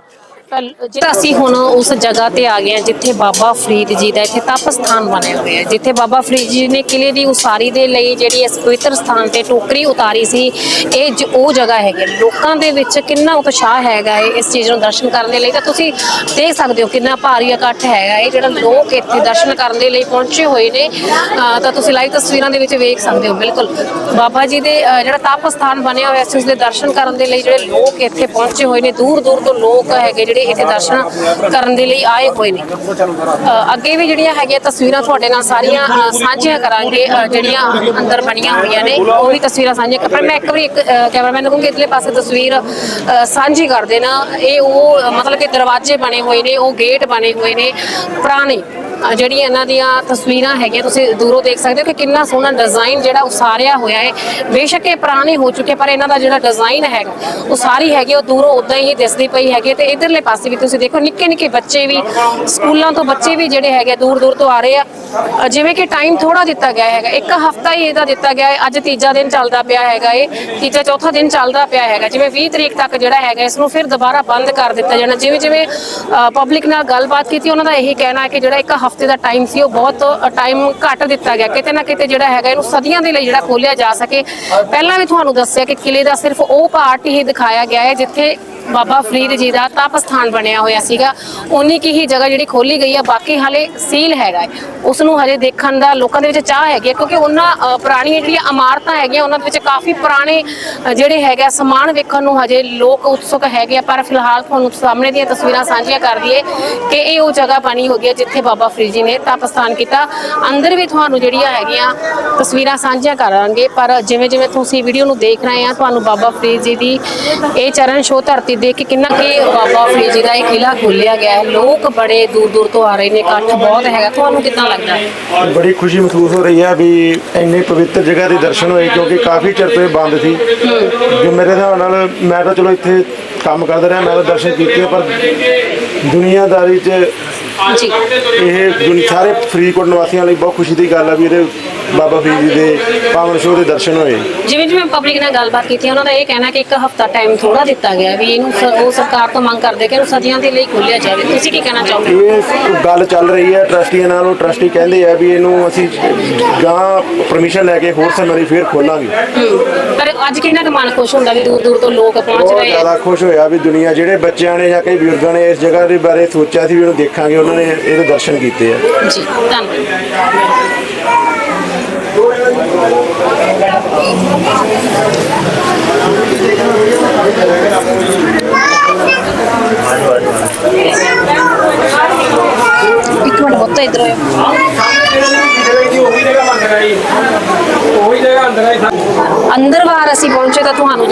ਤਾਂ ਜਿਹੜਾ ਅਸੀਂ ਹੁਣ ਉਸ ਜਗ੍ਹਾ ਤੇ ਆ ਗਏ ਹਾਂ, ਜਿੱਥੇ ਬਾਬਾ ਫਰੀਦ ਜੀ ਦਾ ਇੱਥੇ ਤਪ ਸਥਾਨ ਬਣਿਆ ਹੋਇਆ ਜਿੱਥੇ ਬਾਬਾ ਫਰੀਦ ਜੀ ਨੇ ਕਿਲੇ ਦੀ ਉਸਾਰੀ ਦੇ ਲਈ ਜਿਹੜੀ ਇਸ ਪਵਿੱਤਰ ਸਥਾਨ ਤੇ ਟੋਕਰੀ ਉਤਾਰੀ ਸੀ। ਇਹ ਜ- ਉਹ ਜਗ੍ਹਾ ਹੈਗੀ ਲੋਕਾਂ ਦੇ ਵਿੱਚ ਕਿੰਨਾ ਉਤਸ਼ਾਹ ਹੈਗਾ ਹੈ ਇਸ ਚੀਜ਼ ਨੂੰ ਦਰਸ਼ਨ ਕਰਨ ਦੇ ਲਈ। ਤਾਂ ਤੁਸੀਂ ਦੇਖ ਸਕਦੇ ਹੋ ਕਿੰਨਾ ਭਾਰੀ ਇਕੱਠ ਹੈਗਾ ਇਹ ਜਿਹੜਾ ਲੋਕ ਇੱਥੇ ਦਰਸ਼ਨ ਕਰਨ ਦੇ ਲਈ ਪਹੁੰਚੇ ਹੋਏ ਨੇ, ਅਹ, ਤਾਂ ਤੁਸੀਂ ਲਾਈਵ ਤਸਵੀਰਾਂ ਦੇ ਵਿੱਚ ਵੇਖ ਸਕਦੇ ਹੋ। ਬਿਲਕੁਲ। ਬਾਬਾ ਜੀ ਦੇ, ਅਹ, ਜਿਹੜਾ ਤਪ ਸਥਾਨ ਬਣਿਆ ਹੋਇਆ ਸੀ ਉਸ ਦੇ ਦਰਸ਼ਨ ਕਰਨ ਦੇ ਲਈ ਜਿਹੜੇ ਲੋਕ ਇੱਥੇ ਪਹੁੰਚੇ ਹੋਏ ਨੇ ਦੂਰ ਦੂਰ ਤੋਂ ਲੋਕ ਹੈਗੇ ਜਿਹੜੇ ਇੱਥੇ ਦਰਸ਼ਨ ਕਰਨ ਦੇ ਲਈ ਆਏ ਹੋਏ ਨੇ। ਅਹ, ਅੱਗੇ ਵੀ ਜਿਹੜੀਆਂ ਹੈਗੀਆਂ ਤਸਵੀਰਾਂ ਤੁਹਾਡੇ ਨਾਲ ਸਾਰੀਆਂ, ਅਹ, ਸਾਂਝੀਆਂ ਕਰਾਂਗੇ, ਅਹ, ਜਿਹੜੀਆਂ ਅੰਦਰ ਬਣੀਆਂ ਹੋਈਆਂ ਨੇ ਉਹ ਵੀ ਤਸਵੀਰਾਂ ਸਾਂਝੀਆਂ ਕਰ ਪਰ ਮੈਂ ਇੱਕ ਵਾਰੀ ਇੱਕ ਕੈਮਰਾਮੈਨ ਨੂੰ ਕਹੂੰਗੀ ਇਧਰਲੇ ਪਾਸੇ ਤਸਵੀਰ ਸਾਂਝੀ ਕਰ ਦੇਣਾ। ਇਹ ਉਹ ਮਤਲਬ ਕਿ ਦਰਵਾਜ਼ੇ ਬਣੇ ਹੋਏ ਨੇ ਉਹ ਗੇਟ ਬਣੇ ਹੋਏ ਨੇ ਪੁਰਾਣੇ। ਅਹ ਜਿਹੜੀਆਂ ਇਹਨਾਂ ਦੀਆਂ ਤਸਵੀਰਾਂ ਹੈਗੀਆਂ, ਤੁਸੀਂ ਦੂਰੋਂ ਦੇਖ ਸਕਦੇ ਹੋ ਕਿ ਕਿੰਨਾ ਸੋਹਣਾ ਡਿਜ਼ਾਈਨ ਜਿਹੜਾ ਉਸਾਰਿਆ ਹੋਇਆ ਹੈ। ਬੇਸ਼ੱਕ ਇਹ ਪੁਰਾਣੇ ਹੋ ਚੁੱਕੇ, ਪਰ ਇਹਨਾਂ ਦਾ ਜਿਹੜਾ ਡਿਜ਼ਾਈਨ ਹੈਗਾ, ਉਹ ਸਾਰੀ ਹੈਗੀ, ਉਹ ਦੂਰੋਂ ਉਦਾਂ ਹੀ ਦਿਸਦੀ ਪਈ ਹੈਗੀ ਤੇ ਇਧਰਲੇ ਪਾਸੇ ਵੀ ਤੁਸੀਂ ਦੇਖੋ, ਨਿੱਕੇ ਨਿੱਕੇ ਬੱਚੇ ਵੀ, ਸਕੂਲਾਂ ਤੋਂ ਬੱਚੇ ਵੀ ਜਿਹੜੇ ਹੈਗੇ ਦੂਰ ਦੂਰ ਤੋਂ ਆ ਰਹੇ ਆ। ਜਿਵੇਂ ਕਿ ਟਾਈਮ ਥੋੜਾ ਦਿੱਤਾ ਗਿਆ ਹੈਗਾ, ਇੱਕ ਹਫਤਾ ਹੀ ਇਹਦਾ ਦਿੱਤਾ ਗਿਆ ਹੈ। ਅੱਜ ਤੀਜਾ ਦਿਨ ਚੱਲਦਾ ਪਿਆ ਹੈਗਾ ਇਹ, ਤੀਜਾ ਚੌਥਾ ਦਿਨ ਚੱਲਦਾ ਪਿਆ ਹੈਗਾ। ਜਿਵੇਂ 20 ਤਰੀਕ ਤੱਕ ਜਿਹੜਾ ਹੈਗਾ, ਇਸ ਨੂੰ ਫਿਰ ਦੁਬਾਰਾ ਬੰਦ ਕਰ ਦਿੱਤਾ ਜਾਣਾ। ਜਿਵੇਂ ਜਿਵੇਂ ਪਬਲਿਕ ਨਾਲ ਗੱਲਬਾਤ ਕੀਤੀ, ਉਹਨਾਂ ਦਾ ਇਹੀ ਕਹਿਣਾ ਹੈ ਕਿ ਜਿਹੜਾ ਇੱਕ ਹਫ਼ਤੇ ਦਾ ਟਾਈਮ ਸੀ, ਉਹ ਬਹੁਤ ਟਾਈਮ ਘੱਟ ਦਿੱਤਾ ਗਿਆ। ਕਿਤੇ ਨਾ ਕਿਤੇ ਜਿਹੜਾ ਹੈਗਾ, ਇਹਨੂੰ ਸਦੀਆਂ ਦੇ ਲਈ ਜਿਹੜਾ ਖੋਲਿਆ ਜਾ ਸਕੇ। ਪਹਿਲਾਂ ਵੀ ਤੁਹਾਨੂੰ ਦੱਸਿਆ ਕਿ ਕਿਲੇ ਦਾ ਸਿਰਫ ਉਹ ਪਾਰਟ ਹੀ ਦਿਖਾਇਆ ਗਿਆ ਹੈ, ਜਿੱਥੇ ਬਾਬਾ ਫਰੀਦ ਜੀ ਦਾ ਤਪ ਸਥਾਨ ਬਣਿਆ ਹੋਇਆ ਸੀਗਾ। ਉਨੀ ਕੀ ਹੀ ਜਗ੍ਹਾ ਜਿਹੜੀ ਖੋਲੀ ਗਈ ਆ ਬਾਕੀ ਹਾਲੇ ਸੀਲ ਹੈਗਾ ਹੈ। ਉਸ ਨੂੰ ਹਜੇ ਦੇਖਣ ਦਾ ਲੋਕਾਂ ਦੇ ਵਿੱਚ ਚਾਹ ਹੈਗੀ ਹੈ ਕਿਉਂਕਿ ਉਹਨਾਂ ਅ, ਪੁਰਾਣੀਆਂ ਜਿਹੜੀਆਂ ਇਮਾਰਤਾਂ ਹੈਗੀਆਂ ਉਹਨਾਂ ਦੇ ਵਿੱਚ ਕਾਫੀ ਪੁਰਾਣੇ ਅ, ਜਿਹੜੇ ਹੈਗਾ ਸਮਾਨ ਵੇਖਣ ਨੂੰ ਹਜੇ ਲੋਕ ਉਤਸੁਕ ਹੈਗੇ ਆ ਪਰ ਫਿਲਹਾਲ ਤੁਹਾਨੂੰ ਸਾਹਮਣੇ ਦੀਆਂ ਤਸਵੀਰਾਂ ਸਾਂਝੀਆਂ ਕਰ ਦਈਏ ਕਿ ਇਹ ਉਹ ਜਗ੍ਹਾ ਬਣੀ ਹੋਈ ਹੈ ਜਿੱਥੇ ਬਾਬਾ ਫਰੀਦ ਜੀ ਨੇ ਤਪ ਸਥਾਨ ਕੀਤਾ। ਅੰਦਰ ਵੀ ਤੁਹਾਨੂੰ ਜਿਹੜੀਆਂ ਹੈਗੀਆਂ ਤਸਵੀਰਾਂ ਸਾਂਝੀਆਂ ਕਰਾਂਗੇ ਪਰ ਜਿਵੇਂ ਜਿਵੇਂ ਤੁਸੀਂ ਵੀਡੀਓ ਨੂੰ ਦੇਖ ਰਹੇ ਆ ਤੁਹਾਨੂੰ ਬਾਬਾ ਫਰੀਦ ਜੀ ਦੀ ਇਹ ਚਰਨ ਛੋਹ ਧਰਤੀ ਦੇਖ ਕੇ ਕਿੰਨਾ ਕਿ ਬਾਬਾ ਫਰੀਦ ਜੀ ਦਾ ਇਹ ਕਿਲਾ ਖੋਲਿਆ ਗਿਆ ਹੈ। ਲੋਕ ਬੜੇ ਦੂਰ ਦੂਰ ਤੋਂ ਆ ਰਹੇ ਨੇ ਇਕੱਠ ਬਹੁਤ ਹੈਗਾ। ਤੁਹਾਨੂੰ ਕਿੱਦਾਂ ਲੱਗਦਾ ਹੈ? ਬੜੀ ਖੁਸ਼ੀ ਮਹਿਸੂਸ ਹੋ ਰਹੀ ਹੈ ਵੀ ਇੰਨੇ ਪਵਿੱਤਰ ਜਗ੍ਹਾ ਦੇ ਦਰਸ਼ਨ ਹੋਏ ਕਿਉਂਕਿ ਕਾਫੀ ਚਿਰ ਤੋਂ ਇਹ ਬੰਦ ਸੀ। ਜੋ ਮੇਰੇ ਹਿਸਾਬ ਨਾਲ ਮੈਂ ਤਾਂ ਚਲੋ ਇੱਥੇ ਕੰਮ ਕਰਦਾ ਰਿਹਾ ਮੈਂ ਤਾਂ ਦਰਸ਼ਨ ਕੀਤੇ ਪਰ ਦੁਨੀਆਦਾਰੀ 'ਚ ਜੀ। ਇਹ ਦੁਨੀ ਸਾਰੇ ਫਰੀਦਕੋਟ ਨਿਵਾਸੀਆਂ ਲਈ ਬਹੁਤ ਖੁਸ਼ੀ ਦੀ ਗੱਲ ਆ ਵੀ ਇਹਦੇ ਬਾਬਾ ਫਰੀਦ ਜੀ ਦੇ ਪਾਵਨ ਸ਼ੋਅ ਦੇ ਦਰਸ਼ਨ ਹੋਏ। ਜਿਵੇਂ ਜਿਵੇਂ ਪਬਲਿਕ ਨਾਲ ਗੱਲਬਾਤ ਕੀਤੀ ਉਹਨਾਂ ਦਾ ਇਹ ਕਹਿਣਾ ਕਿ ਇੱਕ ਹਫਤਾ ਟਾਈਮ ਥੋੜਾ ਦਿੱਤਾ ਗਿਆ ਵੀ ਇਹਨੂੰ ਸ- ਉਹ ਸਰਕਾਰ ਤੋਂ ਮੰਗ ਕਰਦੇ ਕਿ ਇਹਨੂੰ ਸਦੀਆਂ ਦੇ ਲਈ ਖੋਲਿਆ ਜਾਵੇ। ਤੁਸੀਂ ਕੀ ਕਹਿਣਾ ਚਾਹੋਗੇ? ਇਹ ਗੱਲ ਚੱਲ ਰਹੀ ਹੈ ਟਰਸਟੀਆਂ ਨਾਲ ਉਹ ਟਰਸਟੀ ਕਹਿੰਦੇ ਆ ਵੀ ਇਹਨੂੰ ਅਸੀਂ ਗਾਂ ਪਰਮਿਸ਼ਨ ਲੈ ਕੇ ਹੋਰ ਸਮੇਂ ਲਈ ਫੇਰ ਖੋਲਾਂਗੇ। ਪਰ ਅੱਜ ਕਿੰਨਾ ਕੁ ਮਨ ਖੁਸ਼ ਹੁੰਦਾ ਵੀ ਦੂਰ ਦੂਰ ਤੋਂ ਲੋਕ ਪਹੁੰਚ ਬਹੁਤ ਰਹੇ ਆ? ਜ਼ਿਆਦਾ ਖੁਸ਼ ਹੋਇਆ ਵੀ ਦੁਨੀਆ ਜਿਹੜੇ ਬੱਚਿਆਂ ਨੇ ਜਾਂ ਕਈ ਬਜ਼ੁਰਗਾਂ ਨੇ ਇਸ ਜਗ੍ਹਾ ਦੇ ਬਾਰੇ ਸੋਚਿਆ ਸੀ ਵੀ ਉਹਨੂੰ ਦੇਖਾਂਗੇ ਉਹਨਾਂ ਨੇ ਇਹਦੇ ਦਰਸ਼ਨ ਕੀਤੇ ਆ। ਜੀ ਧੰਨਵਾਦ। Gracias.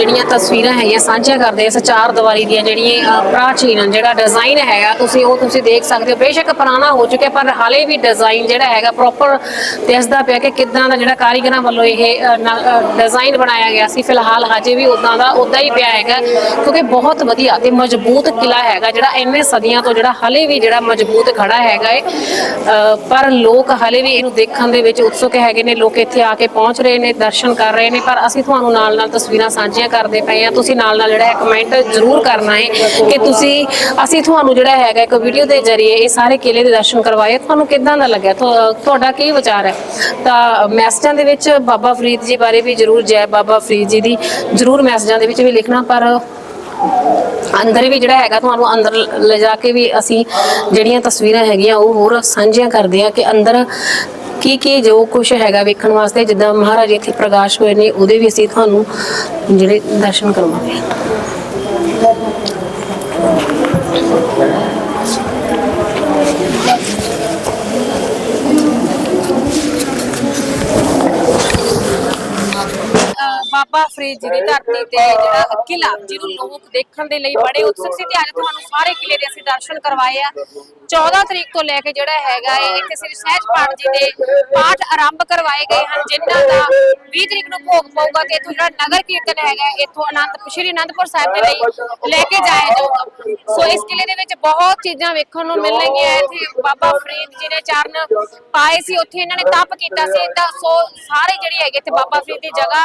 ਜਿਹੜੀਆਂ ਤਸਵੀਰਾਂ ਹੈਗੀਆਂ, ਸਾਂਝੀਆਂ ਕਰਦੇ ਇਸ ਚਾਰ ਦੀਵਾਰੀ ਦੀਆਂ ਜਿਹੜੀਆਂ ਪ੍ਰਾਚੀਨ ਜਿਹੜਾ ਡਿਜ਼ਾਈਨ ਹੈਗਾ, ਤੁਸੀਂ ਉਹ ਤੁਸੀਂ ਦੇਖ ਸਕਦੇ ਹੋ। ਬੇਸ਼ੱਕ ਪੁਰਾਣਾ ਹੋ ਚੁੱਕਿਆ, ਪਰ ਹਾਲੇ ਵੀ ਡਿਜ਼ਾਈਨ ਜਿਹੜਾ ਹੈਗਾ ਪ੍ਰੋਪਰ ਦੱਸਦਾ ਪਿਆ ਕਿ ਕਿੱਦਾਂ ਦਾ ਜਿਹੜਾ ਕਾਰੀਗਰਾਂ ਵੱਲੋਂ ਇਹ ਡਿਜ਼ਾਈਨ ਬਣਾਇਆ ਗਿਆ ਸੀ। ਫਿਲਹਾਲ ਹਜੇ ਵੀ ਉਦਾਂ ਦਾ ਉਦਾਂ ਹੀ ਪਿਆ ਹੈਗਾ, ਕਿਉਂਕਿ ਬਹੁਤ ਵਧੀਆ ਤੇ ਮਜ਼ਬੂਤ ਕਿਲਾ ਹੈਗਾ, ਜਿਹੜਾ ਇੰਨੇ ਸਦੀਆਂ ਤੋਂ ਜਿਹੜਾ ਹਲੇ ਵੀ ਜਿਹੜਾ ਮਜ਼ਬੂਤ ਖੜਾ ਹੈਗਾ ਏ। ਪਰ ਲੋਕ ਹਲੇ ਵੀ ਇਹਨੂੰ ਦੇਖਣ ਦੇ ਵਿੱਚ ਉਤਸੁਕ ਹੈਗੇ ਨੇ, ਲੋਕ ਇੱਥੇ ਆ ਕੇ ਪਹੁੰਚ ਰਹੇ ਨੇ, ਦਰਸ਼ਨ ਕਰ ਰਹੇ ਨੇ, ਪਰ ਅਸੀਂ ਤੁਹਾਨੂੰ ਨਾਲ ਨਾਲ ਤਸਵੀਰਾਂ ਸਾਂਝੀਆਂ ਕਰਦੇ ਪਏ ਆ। ਤੁਸੀਂ ਨਾਲ ਨਾਲ ਜਿਹੜਾ ਹੈ ਕਮੈਂਟ ਜ਼ਰੂਰ ਕਰਨਾ ਹੈ ਕਿ ਤੁਸੀਂ ਅਸੀਂ ਤੁਹਾਨੂੰ ਜਿਹੜਾ ਹੈਗਾ ਇੱਕ ਵੀਡੀਓ ਦੇ ਜ਼ਰੀਏ ਇਹ ਸਾਰੇ ਕਿਲੇ ਦੇ ਦਰਸ਼ਨ ਕਰਵਾਏ ਤੁਹਾਨੂੰ ਕਿੱਦਾਂ ਦਾ ਲੱਗਿਆ? ਤੁਹਾਡਾ ਕੀ ਵਿਚਾਰ ਹੈ? ਤਾਂ ਮੈਸੇਜਾਂ ਦੇ ਵਿੱਚ ਬਾਬਾ ਫਰੀਦ ਜੀ ਬਾਰੇ ਵੀ ਜ਼ਰੂਰ ਜੈ ਬਾਬਾ ਫਰੀਦ ਜੀ ਦੀ ਜ਼ਰੂਰ ਮੈਸੇਜਾਂ ਦੇ ਵਿੱਚ ਵੀ ਲਿਖਣਾ, ਪਰ ਅੰਦਰ ਵੀ ਜਿਹੜਾ ਹੈਗਾ ਤੁਹਾਨੂੰ ਅੰਦਰ ਲਿਜਾ ਕੇ ਵੀ ਅਸੀਂ ਜਿਹੜੀਆਂ ਤਸਵੀਰਾਂ ਹੈਗੀਆਂ, ਉਹ ਹੋਰ ਸਾਂਝੀਆਂ ਕਰਦੇ ਆ ਕਿ ਅੰਦਰ ਕੀ ਕੀ ਜੋ ਕੁਝ ਹੈਗਾ ਵੇਖਣ ਵਾਸਤੇ, ਜਿੱਦਾਂ ਮਹਾਰਾਜ ਇੱਥੇ ਪ੍ਰਕਾਸ਼ ਹੋਏ ਨੇ, ਉਹਦੇ ਵੀ ਅਸੀਂ ਤੁਹਾਨੂੰ ਜਿਹੜੇ ਦਰਸ਼ਨ ਕਰਵਾਵਾਂਗੇ ਬਾਬਾ ਫਰੀਦ ਜੀ ਦੀ ਧਰਤੀ ਤੇ ਜਿਹੜਾ ਕਿਲਾ ਜਿਹਨੂੰ ਲੋਕ ਦੇਖਣ ਦੇ ਲਈ ਬੜੇ ਉਤਸੁਕ ਸੀ ਤੇ ਅੱਜ ਤੁਹਾਨੂੰ ਸਾਰੇ ਕਿਲੇ ਦੇ ਅਸੀਂ ਦਰਸ਼ਨ ਕਰਵਾਏ ਆ। 14 ਤਰੀਕ ਤੋਂ ਲੈ ਕੇ ਜਿਹੜਾ ਹੈਗਾ ਹੈ ਇੱਥੇ ਸ੍ਰੀ ਸਹਿਜ ਪਾਠ ਜੀ ਦੇ ਪਾਠ ਆਰੰਭ ਕਰਵਾਏ ਗਏ ਹਨ, ਜਿਨ੍ਹਾਂ ਦਾ 20 ਤਰੀਕ ਨੂੰ ਭੋਗ ਪਊਗਾ ਤੇ ਇੱਥੋਂ ਜਿਹੜਾ ਨਗਰ ਕੀਰਤਨ ਹੈਗਾ, ਇੱਥੋਂ ਅਨੰਦ ਸ਼੍ਰੀ ਅਨੰਦਪੁਰ ਸਾਹਿਬ ਦੇ ਲਈ ਲੈ ਕੇ ਜਾਇਆ ਜਾਊਗਾ। ਸੋ ਇਸ ਕਿਲੇ ਦੇ ਵਿੱਚ ਬਹੁਤ ਚੀਜ਼ਾਂ ਵੇਖਣ ਨੂੰ ਮਿਲਣਗੀਆਂ ਇੱਥੇ ਬਾਬਾ ਫਰੀਦ ਜੀ ਨੇ ਚਰਨ ਪਾਏ ਸੀ, ਉੱਥੇ ਇਹਨਾਂ ਨੇ ਤਪ ਕੀਤਾ ਸੀ। ਤਾਂ ਸੋ ਸਾਰੇ ਜਿਹੜੀ ਹੈਗੇ ਇੱਥੇ ਬਾਬਾ ਫਰੀਦ ਦੀ ਜਗ੍ਹਾ,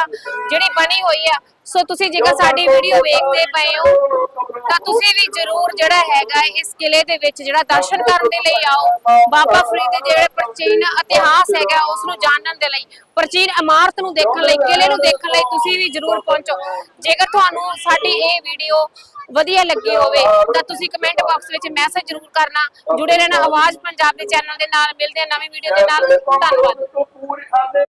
ਜਿਹੜੀ ਬਣੀ ਹੋਈ ਆ। ਸੋ ਤੁਸੀਂ ਜੇਕਰ ਸਾਡੀ ਵੀਡੀਓ ਵੇਖਦੇ ਪਏ ਹੋ ਤਾਂ ਤੁਸੀਂ ਵੀ ਜਰੂਰ ਜਿਹੜਾ ਹੈਗਾ ਇਸ ਕਿਲੇ ਦੇ ਵਿੱਚ ਜਿਹੜਾ ਦਰਸ਼ਨ ਕਰਨ ਦੇ ਲਈ ਆਓ। ਬਾਬਾ ਫਰੀਦ ਦੇ ਜਿਹੜੇ ਪ੍ਰਾਚੀਨ ਇਤਿਹਾਸ ਹੈਗਾ ਉਸ ਨੂੰ ਜਾਣਨ ਦੇ ਲਈ ਪ੍ਰਾਚੀਨ ਇਮਾਰਤ ਨੂੰ ਦੇਖਣ ਲਈ ਕਿਲੇ ਨੂੰ ਦੇਖਣ ਲਈ ਤੁਸੀਂ ਵੀ ਜਰੂਰ ਪਹੁੰਚੋ। ਜੇਕਰ ਤੁਹਾਨੂੰ ਸਾਡੀ ਇਹ ਵੀਡੀਓ ਵਧੀਆ ਲੱਗੀ ਹੋਵੇ ਤਾਂ ਤੁਸੀਂ ਕਮੈਂਟ ਬਾਕਸ ਵਿੱਚ ਮੈਸੇਜ ਜ਼ਰੂਰ ਕਰਨਾ। ਜੁੜੇ ਰਹਿਣਾ ਆਵਾਜ਼ ਪੰਜਾਬ ਦੇ ਚੈਨਲ ਦੇ ਨਾਲ ਮਿਲਦੇ ਹਾਂ ਨਵੀਂ ਵੀਡੀਓ ਦੇ ਨਾਲ। ਧੰਨਵਾਦ।